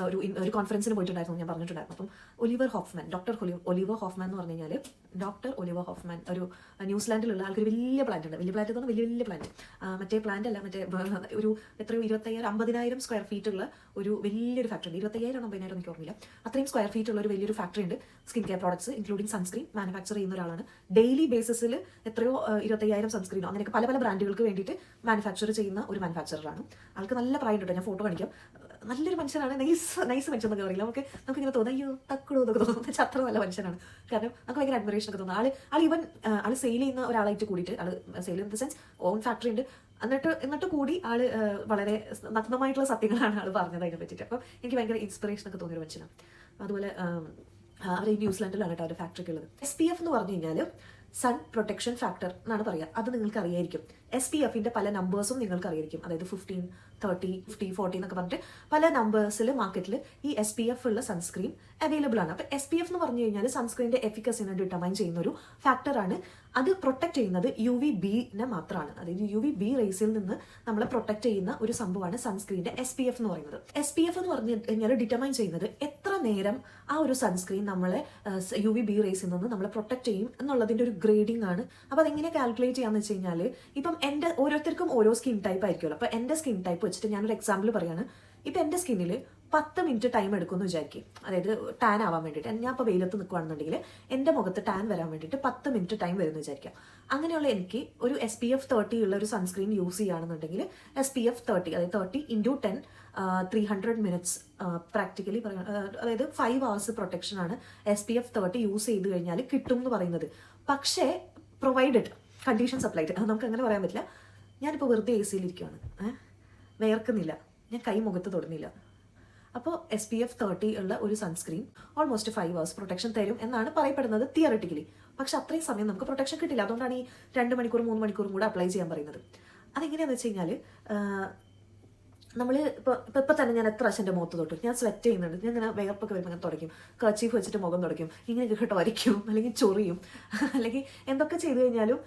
ഒരു ഒരു കോൺഫറൻസിന് പോയിട്ടുണ്ടായിരുന്നു ഞാൻ പറഞ്ഞിട്ടുണ്ടായിരുന്നു. അപ്പം Oliver Hoffman doctor Oliver Hoffman എന്ന് പറഞ്ഞു കഴിഞ്ഞാൽ ഡോക്ടർ ഒലിവർ ഹോഫ്മാൻ ഒരു ന്യൂസിലാൻഡിലുള്ള ആൾക്കൊരു വലിയ പ്ലാന്റ് ഉണ്ട്. വലിയ പ്ലാന്റ് എന്ന് പറഞ്ഞാൽ വലിയ വലിയ പ്ലാന്റ് മറ്റേ പ്ലാന്റ് അല്ല മറ്റേ ഒരു എത്രയോ ഇരുപത്തയ്യായിരം അമ്പതിനായിരം സ്ക്വയർ ഫീറ്റ് ഉള്ള ഒരു വലിയൊരു ഫാക്ടറി ഉണ്ട്. ഇരുപത്തയ്യായിരം അമ്പതിനായിരം എനിക്ക് ഓർമ്മയില്ല. അത്രയും സ്ക്വയർ ഫീറ്റ് ഉള്ള ഒരു വലിയൊരു ഫാക്ടറി ഉണ്ട്. Skin care products including sunscreen manufacture ചെയ്യുന്ന ഒരാളാണ്. ഡെയിലി ബേസിസിൽ എത്രയോ ഇരുപത്തയ്യായിരം സൺസ്ക്രീനോ അങ്ങനെയൊക്കെ പല പല ബ്രാൻഡുകൾക്ക് വേണ്ടിയിട്ട് മാനുഫാക്ചർ ചെയ്യുന്ന ഒരു മാനുഫാക്ചറാണ് ആൾക്ക് നല്ല പ്രായം കിട്ടും ഞാൻ ഫോട്ടോ കാണിക്കാം. നല്ലൊരു മനുഷ്യനാണ്. നൈസ് നൈസ് മനുഷ്യൻ എന്നൊക്കെ പറയില്ല? നമുക്ക് നമുക്ക് ഇങ്ങനെ തോന്നുന്നു അയ്യോ തക്കുടോ എന്നൊക്കെ തോന്നുന്നു പക്ഷെ അത്ര നല്ല മനുഷ്യനാണ്. കാരണം നമുക്ക് ഭയങ്കര അഡ്മിറേഷൻ ഒക്കെ തോന്നുന്നു ആൾ ആൾ ഇവൻ ആൾ സെയിൽ ചെയ്യുന്ന ഒരാളായിട്ട് കൂടിയിട്ട് ആൾ sale in the sense own factory ഉണ്ട്. എന്നിട്ട് എന്നിട്ട് കൂടി ആൾ വളരെ നഗ്നമായിട്ടുള്ള സത്യങ്ങളാണ് ആൾ പറഞ്ഞത് അതിനെ പറ്റിയിട്ട്. അപ്പോൾ എനിക്ക് ഭയങ്കര ഇൻസ്പിറേഷൻ ഒക്കെ തോന്നിയൊരു മനുഷ്യനാണ്. അതുപോലെ അവർ ഈ ന്യൂസിലാൻഡിലാണ് കേട്ടോ അവരുടെ ഫാക്ടറിക്ക് ഉള്ളത്. എസ് പി എഫ് എന്ന് പറഞ്ഞു കഴിഞ്ഞാൽ സൺ പ്രൊട്ടക്ഷൻ ഫാക്ടർ എന്നാണ് പറയുക. അത് നിങ്ങൾക്ക് അറിയായിരിക്കും എസ് പി എഫിന്റെ പല നമ്പേഴ്സും നിങ്ങൾക്ക് അറിയായിരിക്കും അതായത് ഫിഫ്റ്റീൻ തേർട്ടി ഫിഫ്റ്റി ഫോർട്ടി എന്നൊക്കെ പറഞ്ഞിട്ട് പല നമ്പേഴ്സിൽ മാർക്കറ്റിൽ ഈ എസ് പി എഫ് ഉള്ള സൺസ്ക്രീൻ അവൈലബിൾ ആണ്. അപ്പോൾ എസ് പി എഫ് എന്ന് പറഞ്ഞു കഴിഞ്ഞാൽ സൺസ്ക്രീനിന്റെ എഫിക്കസിനെ ഡിറ്റർമൈൻ ചെയ്യുന്ന ഒരു ഫാക്ടറാണ് അത് പ്രൊട്ടക്ട് ചെയ്യുന്നത് യു വി ബിനെ മാത്രമാണ്. അതായത് യു വി ബി റേസിൽ നിന്ന് നമ്മളെ പ്രൊട്ടക്ട് ചെയ്യുന്ന ഒരു സംഭവമാണ് സൺസ്ക്രീനിന്റെ എസ് പി എഫ് എന്ന് പറയുന്നത്. എസ് പി എഫ് എന്ന് പറഞ്ഞു കഴിഞ്ഞാൽ ഡിറ്റർമൈൻ ചെയ്യുന്നത് എത്ര നേരം ആ ഒരു സൺസ്ക്രീൻ നമ്മളെ യു വി ബി റേസിൽ നിന്ന് നമ്മളെ പ്രൊട്ടക്ട് ചെയ്യും എന്നുള്ളതിന്റെ ഒരു ഗ്രേഡിംഗ് ആണ്. അപ്പോൾ അതെങ്ങനെ കാൽക്കുലേറ്റ് ചെയ്യാന്ന് വെച്ച് കഴിഞ്ഞാൽ ഇപ്പം എന്റെ ഓരോരുത്തർക്കും ഓരോ സ്കിൻ ടൈപ്പ് ആയിരിക്കുമല്ലോ. അപ്പോൾ എന്റെ സ്കിൻ ടൈപ്പ് വെച്ചിട്ട് ഞാനൊരു എക്സാമ്പിൾ പറയാണ്. ഇപ്പം എന്റെ സ്കിന്നിൽ പത്ത് മിനിറ്റ് ടൈം എടുക്കുമെന്ന് വിചാരിക്കും. അതായത് ടാൻ ആവാൻ വേണ്ടിയിട്ട്. ഞാൻ ഇപ്പോൾ വെയിലത്ത് നിൽക്കുകയാണെന്നുണ്ടെങ്കിൽ എന്റെ മുഖത്ത് ടാൻ വരാൻ വേണ്ടിയിട്ട് പത്ത് മിനിറ്റ് ടൈം വരുമെന്ന് വിചാരിക്കാം. അങ്ങനെയുള്ള എനിക്ക് ഒരു എസ് പി എഫ് തേർട്ടി ഉള്ള ഒരു സൺസ്ക്രീൻ യൂസ് ചെയ്യുകയാണെന്നുണ്ടെങ്കിൽ എസ് പി എഫ് തേർട്ടി അതായത് thirty into ten three hundred minutes practically പറയാം അതായത് ഫൈവ് അവേഴ്സ് പ്രൊട്ടക്ഷൻ ആണ് S P F thirty use ചെയ്ത് കഴിഞ്ഞാൽ കിട്ടും എന്ന് പറയുന്നത്. പക്ഷേ പ്രൊവൈഡഡ് കണ്ടീഷൻ സപ്ലൈഡ് നമുക്ക് അങ്ങനെ പറയാൻ പറ്റില്ല. ഞാനിപ്പോൾ വെറുതെ എ സിയിലിരിക്കുകയാണ് ഏഹ് വേർക്കുന്നില്ല. ഞാൻ കൈ മുഖത്ത് തൊടുന്നില്ല. അപ്പോൾ എസ് പി എഫ് തേർട്ടി ഉള്ള ഒരു sunscreen almost five hours protection തരും എന്നാണ് പറയപ്പെടുന്നത് തിയറട്ടിക്കലി പക്ഷെ അത്രയും സമയം നമുക്ക് പ്രൊട്ടക്ഷൻ കിട്ടില്ല. അതുകൊണ്ടാണ് ഈ രണ്ട് മണിക്കൂർ മൂന്ന് മണിക്കൂറും കൂടെ അപ്ലൈ ചെയ്യാൻ പറയുന്നത്. അതെങ്ങനെയാണെന്ന് വെച്ച് കഴിഞ്ഞാൽ നമ്മൾ ഇപ്പോൾ ഇപ്പം ഇപ്പം തന്നെ ഞാൻ എത്ര പ്രാവശ്യം എന്റെ മുഖത്ത് തൊട്ടു. ഞാൻ സ്വെറ്റ് ചെയ്യുന്നുണ്ട്. ഞാൻ ഇങ്ങനെ വേർപ്പൊക്കെ വരുമ്പോൾ ഇങ്ങനെ തുടയ്ക്കും. കർച്ചീഫ് വെച്ചിട്ട് മുഖം തുടയ്ക്കും. ഇങ്ങനെ കേട്ടോ വരയ്ക്കും. അല്ലെങ്കിൽ ചൊറിയും. അല്ലെങ്കിൽ എന്തൊക്കെ ചെയ്തു കഴിഞ്ഞാലും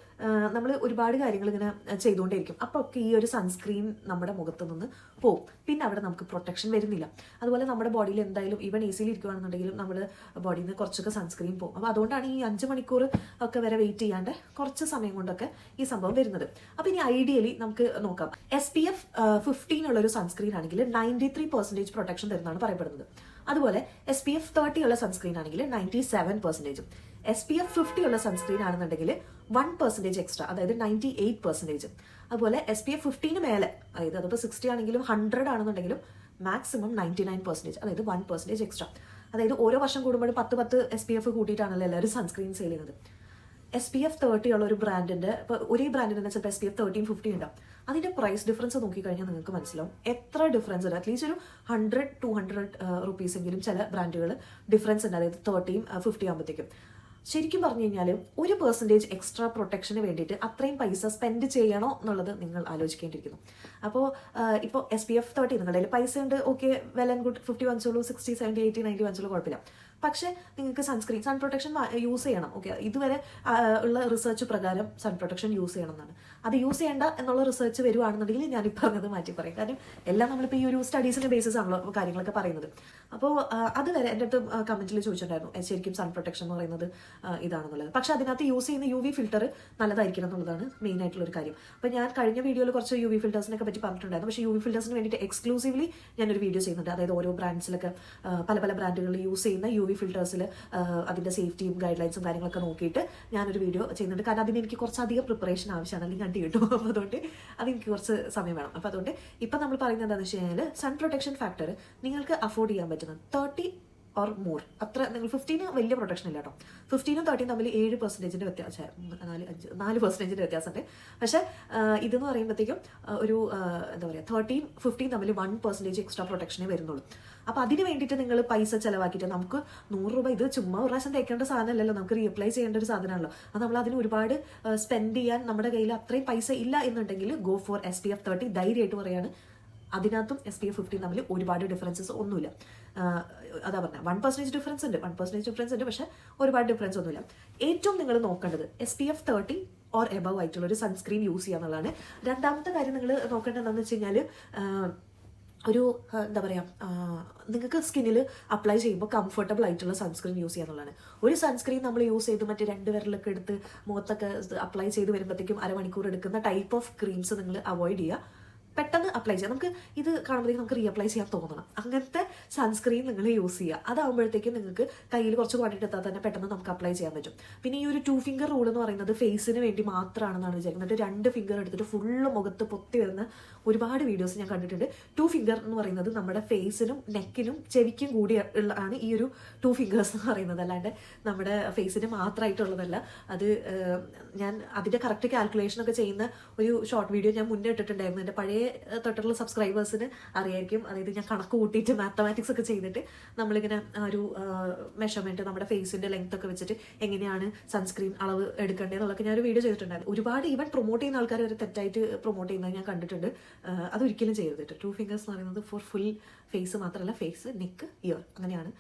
നമ്മൾ ഒരുപാട് കാര്യങ്ങൾ ഇങ്ങനെ ചെയ്തുകൊണ്ടേയിരിക്കും. അപ്പോൾ ഒക്കെ ഈ ഒരു സൺസ്ക്രീൻ നമ്മുടെ മുഖത്ത് നിന്ന് പോവും. പിന്നെ അവിടെ നമുക്ക് പ്രൊട്ടക്ഷൻ വരുന്നില്ല. അതുപോലെ നമ്മുടെ ബോഡിയിൽ എന്തായാലും ഈവൻ എ സിയിൽ ഇരിക്കുകയാണെന്നുണ്ടെങ്കിലും നമ്മുടെ ബോഡിയിൽ നിന്ന് കുറച്ചൊക്കെ സൺസ്ക്രീൻ പോകും അപ്പോൾ അതുകൊണ്ടാണ് ഈ അഞ്ച് മണിക്കൂർ ഒക്കെ വരെ വെയിറ്റ് ചെയ്യാണ്ട് കുറച്ച് സമയം കൊണ്ടൊക്കെ ഈ സംഭവം വരുന്നത്. അപ്പോൾ ഇനി ഐഡിയലി നമുക്ക് നോക്കാം. എസ് പി എഫ് ഫിഫ്റ്റീൻ ഉള്ള ഒരു സൺസ്ക്രീൻ ആണെങ്കിൽ നയന്റി ത്രീ പെർസെന്റേജ് പ്രൊട്ടക്ഷൻ തരുന്നതാണ് പറയപ്പെടുന്നത്. അതുപോലെ എസ് പി എഫ് തേർട്ടി ഉള്ള സൺസ്ക്രീൻ ആണെങ്കിൽ നയന്റി സെവൻ പെർസെന്റേജും എസ് പി എഫ് ഫിഫ്റ്റി ഉള്ള സൺസ്ക്രീൻ ആണെന്നുണ്ടെങ്കിൽ വൺ പെർസെന്റേജ് എക്സ്ട്രാ അതായത് നയന്റി എയ്റ്റ് പെർസെന്റേജ് അതുപോലെ എസ് പി എഫ് ഫിഫ്റ്റീന് മേലെ അതായത് അതിപ്പോൾ സിക്സ്റ്റി ആണെങ്കിലും ഹൺഡ്രഡ് ആണെന്നുണ്ടെങ്കിലും മാക്സിമം നയന്റി നയൻ പെർസെന്റേജ് അതായത് വൺ പെർസെന്റേജ് എക്സ്ട്രാ അതായത് ഓരോ വർഷം കൂടുമ്പോഴും പത്ത് പത്ത് എസ് പി എഫ് കൂട്ടിയിട്ടാണല്ലോ എല്ലാവരും സൺസ്ക്രീൻ സെയിൽ ചെയ്യുന്നത്. എസ് പി എഫ് തേർട്ടി ഉള്ള ഒരു ബ്രാൻഡിന്റെ ഇപ്പോൾ ഒരേ ബ്രാൻഡിന് തന്നെ ചിലപ്പോൾ S P F thirteen fifty ഉണ്ടാവും. അതിന്റെ പ്രൈസ് ഡിഫറൻസ് നോക്കിക്കഴിഞ്ഞാൽ നിങ്ങൾക്ക് മനസ്സിലാവും. എത്ര ഡിഫറൻസ് ഉണ്ട്? അറ്റ്ലീസ്റ്റ് ഒരു ഹൺഡ്രഡ് ടു ഹൺഡ്രഡ് റുപ്പീസ് എങ്കിലും ചില ബ്രാൻഡുകൾ ഡിഫറൻസ് ഉണ്ട്. അതായത് തേർട്ടിയും ഫിഫ്റ്റി ആകുമ്പോഴത്തേക്കും ശരിക്കും പറഞ്ഞു കഴിഞ്ഞാൽ ഒരു പെർസെന്റേജ് എക്സ്ട്രാ പ്രൊട്ടക്ഷന് വേണ്ടിയിട്ട് അത്രയും പൈസ സ്പെൻഡ് ചെയ്യണോ എന്നുള്ളത് നിങ്ങൾ ആലോചിക്കേണ്ടിയിരിക്കുന്നു. അപ്പോൾ ഇപ്പോൾ എസ് പി എഫ് തേർട്ടി നിങ്ങളുടെ കയ്യിൽ പൈസ ഉണ്ട് okay well and good fifty വഞ്ചോളൂ sixty seventy eighty ninety വഞ്ചോളൂ കുഴപ്പമില്ല. പക്ഷേ നിങ്ങൾക്ക് സൺസ്ക്രീൻ സൺ പ്രൊട്ടക്ഷൻ യൂസ് ചെയ്യണം ഓക്കെ ഇതുവരെ ഉള്ള റിസർച്ച് പ്രകാരം സൺ പ്രൊട്ടക്ഷൻ യൂസ് ചെയ്യണം എന്നാണ്. അത് യൂസ് ചെയ്യേണ്ട എന്നുള്ള റിസർച്ച് വരുവാണെന്നുണ്ടെങ്കിൽ ഞാൻ ഈ പറഞ്ഞത് മാറ്റി പറയും. കാരണം എല്ലാം നമ്മളിപ്പോൾ ഈ ഒരു സ്റ്റഡീസിന്റെ ബേസിസ് ആണല്ലോ കാര്യങ്ങളൊക്കെ പറയുന്നത്. അപ്പോൾ അതുവരെ എന്റെ അടുത്ത് കമന്റിൽ ചോദിച്ചിട്ടുണ്ടായിരുന്നു "ഏ, ശരിക്കും സൺ പ്രൊട്ടക്ഷൻ എന്ന് പറയുന്നത് ഇതാണെന്നുള്ളത്. പക്ഷേ അതിനകത്ത് യൂസ് ചെയ്യുന്ന യു വി ഫിൽറ്റർ നല്ലതായിരിക്കണം എന്നുള്ളതാണ് മെയിൻ ആയിട്ടുള്ള ഒരു കാര്യം. അപ്പോൾ ഞാൻ കഴിഞ്ഞ വീഡിയോയിൽ കുറച്ച് യു വി ഫിൽറ്റേഴ്സിനെ പറ്റി പറഞ്ഞിട്ടുണ്ടായിരുന്നു. പക്ഷേ യു വി ഫിൽറ്റേഴ്സിന് വേണ്ടിയിട്ട് എക്സ്ക്ലൂസീവ്ലി ഞാനൊരു വീഡിയോ ചെയ്യുന്നുണ്ട്. അതായത് ഓരോ ബ്രാൻഡ്സിലൊക്കെ പല പല ബ്രാൻഡുകളിൽ യൂസ് ചെയ്യുന്ന യു വി ഫിൽറ്റേഴ്സിൽ അതിന്റെ സേഫ്റ്റിയും ഗൈഡ് ലൈൻസും കാര്യങ്ങളൊക്കെ നോക്കിയിട്ട് ഞാനൊരു വീഡിയോ ചെയ്യുന്നുണ്ട്. കാരണം അതിന് എനിക്ക് കുറച്ചധികം പ്രിപ്പറേഷൻ ആവശ്യമാണ്. അല്ലെങ്കിൽ കണ്ടി കിട്ടും. അപ്പോൾ അതുകൊണ്ട് അതെനിക്ക് കുറച്ച് സമയം വേണം. അപ്പോൾ അതുകൊണ്ട് ഇപ്പം നമ്മൾ പറയുന്നത് എന്താണെന്ന് വെച്ച് കഴിഞ്ഞാൽ സൺ പ്രൊട്ടക്ഷൻ ഫാക്ടർ നിങ്ങൾക്ക് അഫോർഡ് ചെയ്യാൻ പറ്റുന്ന തേർട്ടി ഓർ മോർ അത്ര നിങ്ങൾ ഫിഫ്റ്റീന് വലിയ പ്രൊട്ടക്ഷൻ ഇല്ല കേട്ടോ ഫിഫ്റ്റീനും തേർട്ടീൻ തമ്മിൽ ഏഴ് പെർസെന്റേജിന്റെ വ്യത്യാസം നാല് അഞ്ച് നാല് പെർസെന്റേജിന്റെ വ്യത്യാസമുണ്ട്. പക്ഷേ ഇതെന്ന് പറയുമ്പോഴത്തേക്കും ഒരു എന്താ പറയുക തേർട്ടീൻ ഫിഫ്റ്റീൻ തമ്മിൽ വൺ പെർസെന്റേജ് എക്സ്ട്രാ പ്രൊട്ടക്ഷനേ വരുന്നുള്ളൂ. അപ്പോൾ അതിന് വേണ്ടിയിട്ട് നിങ്ങൾ പൈസ ചിലവാക്കിയിട്ട് നമുക്ക് നൂറ് രൂപ ഇത് ചുമ്മാ ഒരു പ്രാവശ്യം തേക്കേണ്ട സാധനമല്ലല്ലോ. നമുക്ക് റീപ്ലൈ ചെയ്യേണ്ട ഒരു സാധനമാണല്ലോ. അത് നമ്മൾ അതിന് ഒരുപാട് സ്പെൻഡ് ചെയ്യാൻ നമ്മുടെ കയ്യിൽ അത്രയും പൈസ ഇല്ല എന്നുണ്ടെങ്കിൽ go for S P F thirty ധൈര്യമായിട്ട് പറയാണ്. അതിനകത്തും എസ് പി എഫ് ഫിഫ്റ്റീൻ തമ്മിൽ ഒരുപാട് ഡിഫറൻസസ് ഒന്നുമില്ല. അതാ പറഞ്ഞ വൺ പെർസെന്റേജ് ഡിഫറൻസ് ഉണ്ട് വൺ പെർസെന്റേജ് ഡിഫറൻസ് ഉണ്ട് പക്ഷേ ഒരുപാട് ഡിഫറൻസ് ഒന്നുമില്ല. ഏറ്റവും നിങ്ങൾ നോക്കേണ്ടത് S P F thirty or above ആയിട്ടുള്ള ഒരു സൺസ്ക്രീൻ യൂസ് ചെയ്യുക എന്നുള്ളതാണ്. രണ്ടാമത്തെ കാര്യം നിങ്ങൾ നോക്കേണ്ടത് എന്താണെന്ന് വെച്ച് കഴിഞ്ഞാൽ ഒരു എന്താ പറയുക നിങ്ങൾക്ക് സ്കിന്നിൽ അപ്ലൈ ചെയ്യുമ്പോൾ കംഫർട്ടബിൾ ആയിട്ടുള്ള സൺസ്ക്രീൻ യൂസ് ചെയ്യാന്നുള്ളതാണ് ഒരു സൺസ്ക്രീൻ നമ്മൾ യൂസ് ചെയ്ത് മറ്റേ രണ്ട് വിരലൊക്കെ എടുത്ത് മുഖത്തൊക്കെ അപ്ലൈ ചെയ്ത് വരുമ്പോഴത്തേക്കും അരമണിക്കൂർ എടുക്കുന്ന ടൈപ്പ് ഓഫ് ക്രീംസ് നിങ്ങൾ അവോയ്ഡ് ചെയ്യുക. പെട്ടെന്ന് അപ്ലൈ ചെയ്യാം. നമുക്ക് ഇത് കാണുമ്പോഴത്തേക്കും നമുക്ക് റീഅപ്ലൈ ചെയ്യാൻ തോന്നണം. അങ്ങനത്തെ സൺസ്ക്രീൻ നിങ്ങൾ യൂസ് ചെയ്യുക. അതാകുമ്പോഴത്തേക്കും നിങ്ങൾക്ക് കയ്യിൽ കുറച്ച് ക്വാണ്ടിറ്റി എത്താൻ തന്നെ പെട്ടെന്ന് നമുക്ക് അപ്ലൈ ചെയ്യാൻ പറ്റും. പിന്നെ ഈ ഒരു ടു ഫിംഗർ റൂൾ എന്ന് പറയുന്നത് ഫേസിന് വേണ്ടി മാത്രമാണെന്നാണ് വിചാരിക്കുന്നത്. രണ്ട് ഫിംഗർ എടുത്തിട്ട് ഫുള്ള് മുഖത്ത് പൊത്തി വരുന്ന ഒരുപാട് വീഡിയോസ് ഞാൻ കണ്ടിട്ടുണ്ട്. ടു ഫിംഗർ എന്ന് പറയുന്നത് നമ്മുടെ ഫേസിനും നെക്കിനും ചെവിക്കും കൂടി ആണ് ഈ ഒരു ടു ഫിംഗേഴ്സ് എന്ന് പറയുന്നത്. അല്ലാണ്ട് നമ്മുടെ ഫേസിന് മാത്രമായിട്ടുള്ളതല്ല. അത് ഞാൻ അതിന്റെ കറക്റ്റ് കാൽക്കുലേഷൻ ഒക്കെ ചെയ്യുന്ന ഒരു ഷോർട്ട് വീഡിയോ ഞാൻ മുന്നേ ഇട്ടിട്ടുണ്ടായിരുന്നു. എന്റെ പഴയ തൊട്ടുള്ള സബ്സ്ക്രൈബേഴ്സിന് അറിയായിരിക്കും. അതായത് ഞാൻ കണക്ക് കൂട്ടിയിട്ട് മാത്തമാറ്റിക്സ് ഒക്കെ ചെയ്തിട്ട് നമ്മളിങ്ങനെ ഒരു മെഷർമെന്റ് നമ്മുടെ ഫേസിന്റെ ലെങ്ത് ഒക്കെ വെച്ചിട്ട് എങ്ങനെയാണ് സൺസ്ക്രീൻ അളവ് എടുക്കേണ്ടത് എന്നുള്ളതൊക്കെ ഞാൻ ഒരു വീഡിയോ ചെയ്തിട്ടുണ്ടായിരുന്നു. ഒരുപാട് ഇവൻ പ്രൊമോട്ട് ചെയ്യുന്ന ആൾക്കാർ വരെ തെറ്റായിട്ട് പ്രൊമോട്ട് ചെയ്യുന്നത് ഞാൻ കണ്ടിട്ടുണ്ട്. അതൊരിക്കലും ചെയ്തിട്ട് ടു ഫിംഗേഴ്സ് എന്ന് പറയുന്നത് ഫോർ ഫുൾ ഫേസ് മാത്രമല്ല ഫേസ് നെക്ക് ഇയർ അങ്ങനെയാണ്.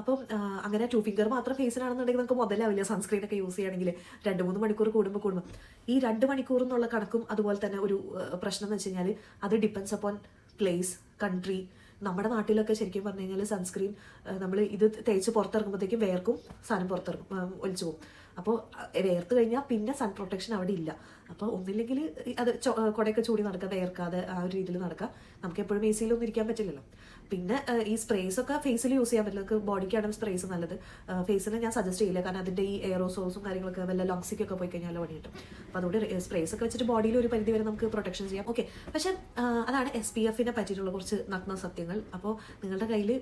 അപ്പം അങ്ങനെ ടു ഫിംഗർ മാത്രം ഫേസിനാണെന്നുണ്ടെങ്കിൽ നമുക്ക് മുതലാവില്ല. സൺസ്ക്രീൻ ഒക്കെ യൂസ് ചെയ്യുകയാണെങ്കിൽ രണ്ട് മൂന്ന് മണിക്കൂർ കൂടുമ്പോൾ കൂടുമ്പോൾ ഈ രണ്ട് മണിക്കൂർ എന്നുള്ള കണക്കും അതുപോലെ തന്നെ ഒരു പ്രശ്നം എന്ന് വെച്ച് കഴിഞ്ഞാൽ അത് ഡിപ്പെൻസ് അപ്പോൺ പ്ലേസ് കൺട്രി നമ്മുടെ നാട്ടിലൊക്കെ ശരിക്കും പറഞ്ഞു കഴിഞ്ഞാൽ സൺസ്ക്രീൻ നമ്മൾ ഇത് തേച്ച് പുറത്തിറങ്ങുമ്പോഴത്തേക്കും വേർക്കും സാധനം പുറത്തിറങ്ങും ഒലിച്ചു പോകും. അപ്പോൾ വേർത്ത് കഴിഞ്ഞാൽ പിന്നെ സൺ പ്രൊട്ടക്ഷൻ അവിടെ ഇല്ല. അപ്പോൾ ഒന്നില്ലെങ്കിൽ അത് കൊടയൊക്കെ ചൂടി നടക്കുക വേർക്കാതെ ആ ഒരു രീതിയിൽ നടക്കുക നമുക്ക് എപ്പോഴും എ സിയിലൊന്നും ഇരിക്കാൻ പറ്റില്ലല്ലോ. പിന്നെ ഈ സ്പ്രേസ് ഒക്കെ ഫേസിൽ യൂസ് ചെയ്യാൻ പറ്റില്ല. നമുക്ക് ബോഡിക്കാണ് സ്പ്രേസ് നല്ലത്. ഫേസിൽ ഞാൻ സജസ്റ്റ് ചെയ്യില്ല. കാരണം അതിന്റെ ഈ എയറോസോൾസും കാര്യങ്ങളൊക്കെ വല്ല ലോങ്സിക്കൊക്കെ പോയി കഴിഞ്ഞാൽ പണി കിട്ടും അപ്പോൾ അതുകൊണ്ട് സ്പ്രേസ് ഒക്കെ വെച്ചിട്ട് ബോഡിയിൽ ഒരു പരിധി വരെ നമുക്ക് പ്രൊട്ടക്ഷൻ ചെയ്യാം. ഓക്കെ പക്ഷേ അതാണ് എസ് പി എഫിനെ പറ്റിയിട്ടുള്ള കുറച്ച് നഗ്ന സത്യങ്ങൾ. അപ്പോൾ നിങ്ങളുടെ കയ്യിൽ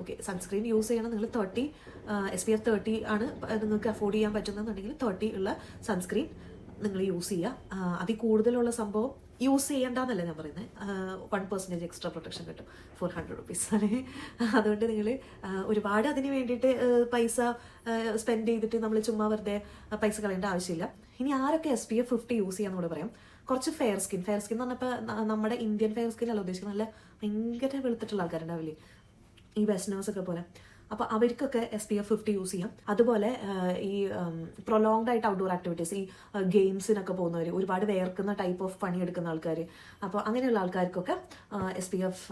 ഓക്കെ സൺസ്ക്രീൻ യൂസ് ചെയ്യണം. നിങ്ങൾ thirty S P F thirty ആണ് നിങ്ങൾക്ക് അഫോർഡ് ചെയ്യാൻ പറ്റുന്നതെന്നുണ്ടെങ്കിൽ തേർട്ടി ഉള്ള സൺസ്ക്രീൻ നിങ്ങൾ യൂസ് ചെയ്യുക. അതിൽ കൂടുതലുള്ള സംഭവം യൂസ് ചെയ്യേണ്ടെന്നല്ല ഞാൻ പറയുന്നത് വൺ പെർസെന്റേജ് എക്സ്ട്രാ പ്രൊട്ടക്ഷൻ കിട്ടും. ഫോർ ഹൺഡ്രഡ് റുപ്പീസ് അതുകൊണ്ട് നിങ്ങൾ ഒരുപാട് അതിന് വേണ്ടിയിട്ട് പൈസ സ്പെൻഡ് ചെയ്തിട്ട് നമ്മൾ ചുമ്മാ വെറുതെ പൈസ കളയേണ്ട ആവശ്യമില്ല. ഇനി ആരൊക്കെ S P F fifty use ചെയ്യാന്ന് കൂടെ പറയാം. കുറച്ച് ഫെയർ സ്കിൻ ഫെയർ സ്കിൻ എന്ന് പറഞ്ഞപ്പോൾ നമ്മുടെ ഇന്ത്യൻ ഫെയർ സ്കിൻ അല്ല ഉദ്ദേശിക്കുന്നത്. നല്ല ഭയങ്കര വെളുത്തിട്ടുള്ള ആൾക്കാരുണ്ടാവില്ലേ? ഈ വെസ്റ്റേണേഴ്സ് ഒക്കെ പോലെ. അപ്പോൾ അവർക്കൊക്കെ S P F fifty use ചെയ്യാം. അതുപോലെ ഈ പ്രൊലോങ്ഡ് ആയിട്ട് ഔട്ട്ഡോർ ആക്ടിവിറ്റീസ് ഈ ഗെയിംസിനൊക്കെ പോകുന്നവർ ഒരുപാട് വേർക്കുന്ന ടൈപ്പ് ഓഫ് പണിയെടുക്കുന്ന ആൾക്കാർ അപ്പോൾ അങ്ങനെയുള്ള ആൾക്കാർക്കൊക്കെ എസ് പി എഫ്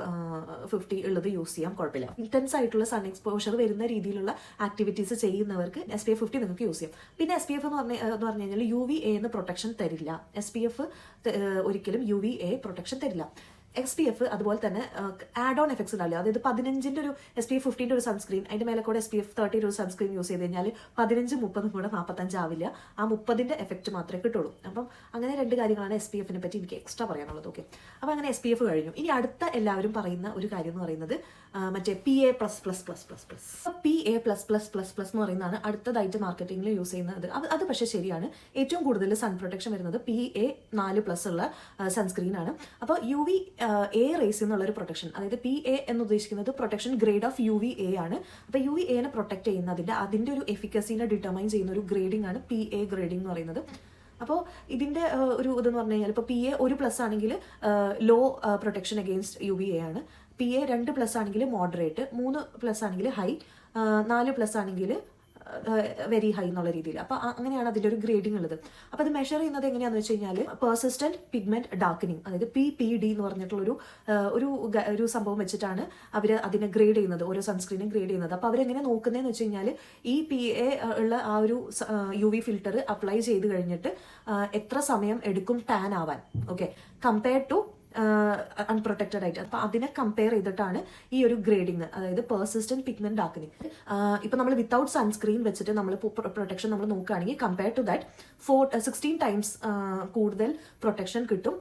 ഫിഫ്റ്റി ഉള്ളത് യൂസ് ചെയ്യാം. കുഴപ്പമില്ല. ഇന്റൻസ് ആയിട്ടുള്ള സൺ എക്സ്പോഷർ വരുന്ന രീതിയിലുള്ള ആക്ടിവിറ്റീസ് ചെയ്യുന്നവർക്ക് എസ് പി എഫ് ഫിഫ്റ്റി നിങ്ങൾക്ക് യൂസ് ചെയ്യാം. പിന്നെ എസ് പി എഫ് എന്ന് പറഞ്ഞ എന്ന് പറഞ്ഞു കഴിഞ്ഞാൽ യു വി എന്ന് പ്രൊട്ടക്ഷൻ തരില്ല. എസ് പി എഫ് ഒരിക്കലും യു വി എ പ്രൊട്ടക്ഷൻ തരില്ല. എക്സ് പി എഫ് അതുപോലെ തന്നെ ആഡ് ഓൺ എഫക്ട്സ് ഉണ്ടാവില്ല? അതായത് പതിനഞ്ചിന്റെ ഒരു എസ് പി എഫ് ഫിഫ്റ്റീന്റെ ഒരു സൺസ്ക്രീൻ അതിന്റെ മേലെ കൂടെ എസ് പി എഫ് തേർട്ടി ഒരു സൺസ്ക്രീൻ യൂസ് ചെയ്ത് കഴിഞ്ഞാൽ പതിനഞ്ച് മുപ്പതും കൂടെ നാൽപ്പത്തഞ്ച് ആവില്ല. ആ മുപ്പതിന്റെ എഫക്റ്റ് മാത്രമേ കിട്ടുള്ളൂ. അപ്പം അങ്ങനെ രണ്ട് കാര്യങ്ങളാണ് എസ് പി എഫിനെ പറ്റി എനിക്ക് എക്സ്ട്രാ പറയാനുള്ളത്. ഓക്കെ അപ്പം അങ്ങനെ എസ് പി എഫ് കഴിഞ്ഞു. ഇനി അടുത്ത എല്ലാവരും പറയുന്ന ഒരു കാര്യം എന്ന് പറയുന്നത് മറ്റേ P A plus plus plus plus plus P A plus plus plus plus എന്ന് പറയുന്നതാണ് അടുത്തതായിട്ട് മാർക്കറ്റിംഗിൽ യൂസ് ചെയ്യുന്നത്. അത് അത് പക്ഷേ ശരിയാണ്. ഏറ്റവും കൂടുതൽ സൺ പ്രൊട്ടക്ഷൻ വരുന്നത് പി എ നാല് പ്ലസ് ഉള്ള സൺസ്ക്രീൻ ആണ്. അപ്പോൾ യു വി എ റേസ് എന്നുള്ളൊരു പ്രൊട്ടക്ഷൻ അതായത് പി എ എന്ന് ഉദ്ദേശിക്കുന്നത് protection grade of U V A ആണ് അപ്പോൾ യു വി എനെ പ്രൊട്ടക്ട് ചെയ്യുന്നതിന്റെ അതിന്റെ ഒരു എഫിക്കസിനെ ഡിറ്റർമൈൻ ചെയ്യുന്ന ഒരു ഗ്രേഡിംഗ് ആണ് പി എ ഗ്രേഡിംഗ് എന്ന് പറയുന്നത്. അപ്പോൾ ഇതിന്റെ ഒരു ഇതെന്ന് പറഞ്ഞു കഴിഞ്ഞാൽ ഇപ്പോൾ പി എ ഒരു പ്ലസ് ആണെങ്കിൽ low protection against U V A ആണ്. പി എ രണ്ട് പ്ലസ് ആണെങ്കിൽ മോഡറേറ്റ് മൂന്ന് പ്ലസ് ആണെങ്കിൽ ഹൈ നാല് പ്ലസ് ആണെങ്കിൽ വെരി ഹൈ എന്നുള്ള രീതിയിൽ. അപ്പോൾ അങ്ങനെയാണ് അതിന്റെ ഒരു ഗ്രേഡിംഗ് ഉള്ളത്. അപ്പോൾ അത് മെഷർ ചെയ്യുന്നത് എങ്ങനെയാണെന്ന് വെച്ച് കഴിഞ്ഞാൽ പെർസിസ്റ്റന്റ് പിഗ്മെന്റ് ഡാർക്കനിങ് അതായത് പി പി ഡി എന്ന് പറഞ്ഞിട്ടുള്ളൊരു ആ, ഒരു ഒരു സംഭവം വെച്ചിട്ടാണ് അവർ അതിനെ ഗ്രേഡ് ചെയ്യുന്നത് ഓരോ സൺസ്ക്രീനും ഗ്രേഡ് ചെയ്യുന്നത്. അപ്പോൾ അവരെങ്ങനെ നോക്കുന്നതെന്ന് വെച്ച് കഴിഞ്ഞാൽ ഈ പി എ ഉള്ള ആ ഒരു യു വി ഫിൽറ്റർ അപ്ലൈ ചെയ്ത് കഴിഞ്ഞിട്ട് എത്ര സമയം എടുക്കും ടാൻ ആവാൻ ഓക്കെ കമ്പയർ ടു അൺപ്രൊട്ടക്റ്റഡ് ആയിട്ട്. അപ്പൊ അതിനെ കമ്പയർ ചെയ്തിട്ടാണ് ഈ ഒരു ഗ്രേഡിങ് അതായത് പെർസിസ്റ്റന്റ് പിഗ്മെന്റ് ഡാർക്കനിങ് ഇപ്പൊ നമ്മൾ വിത്തൗട്ട് സൺസ്ക്രീൻ വെച്ചിട്ട് നമ്മൾ പ്രൊട്ടക്ഷൻ നമ്മൾ നോക്കുകയാണെങ്കിൽ compare to that for sixteen times കൂടുതൽ പ്രൊട്ടക്ഷൻ കിട്ടും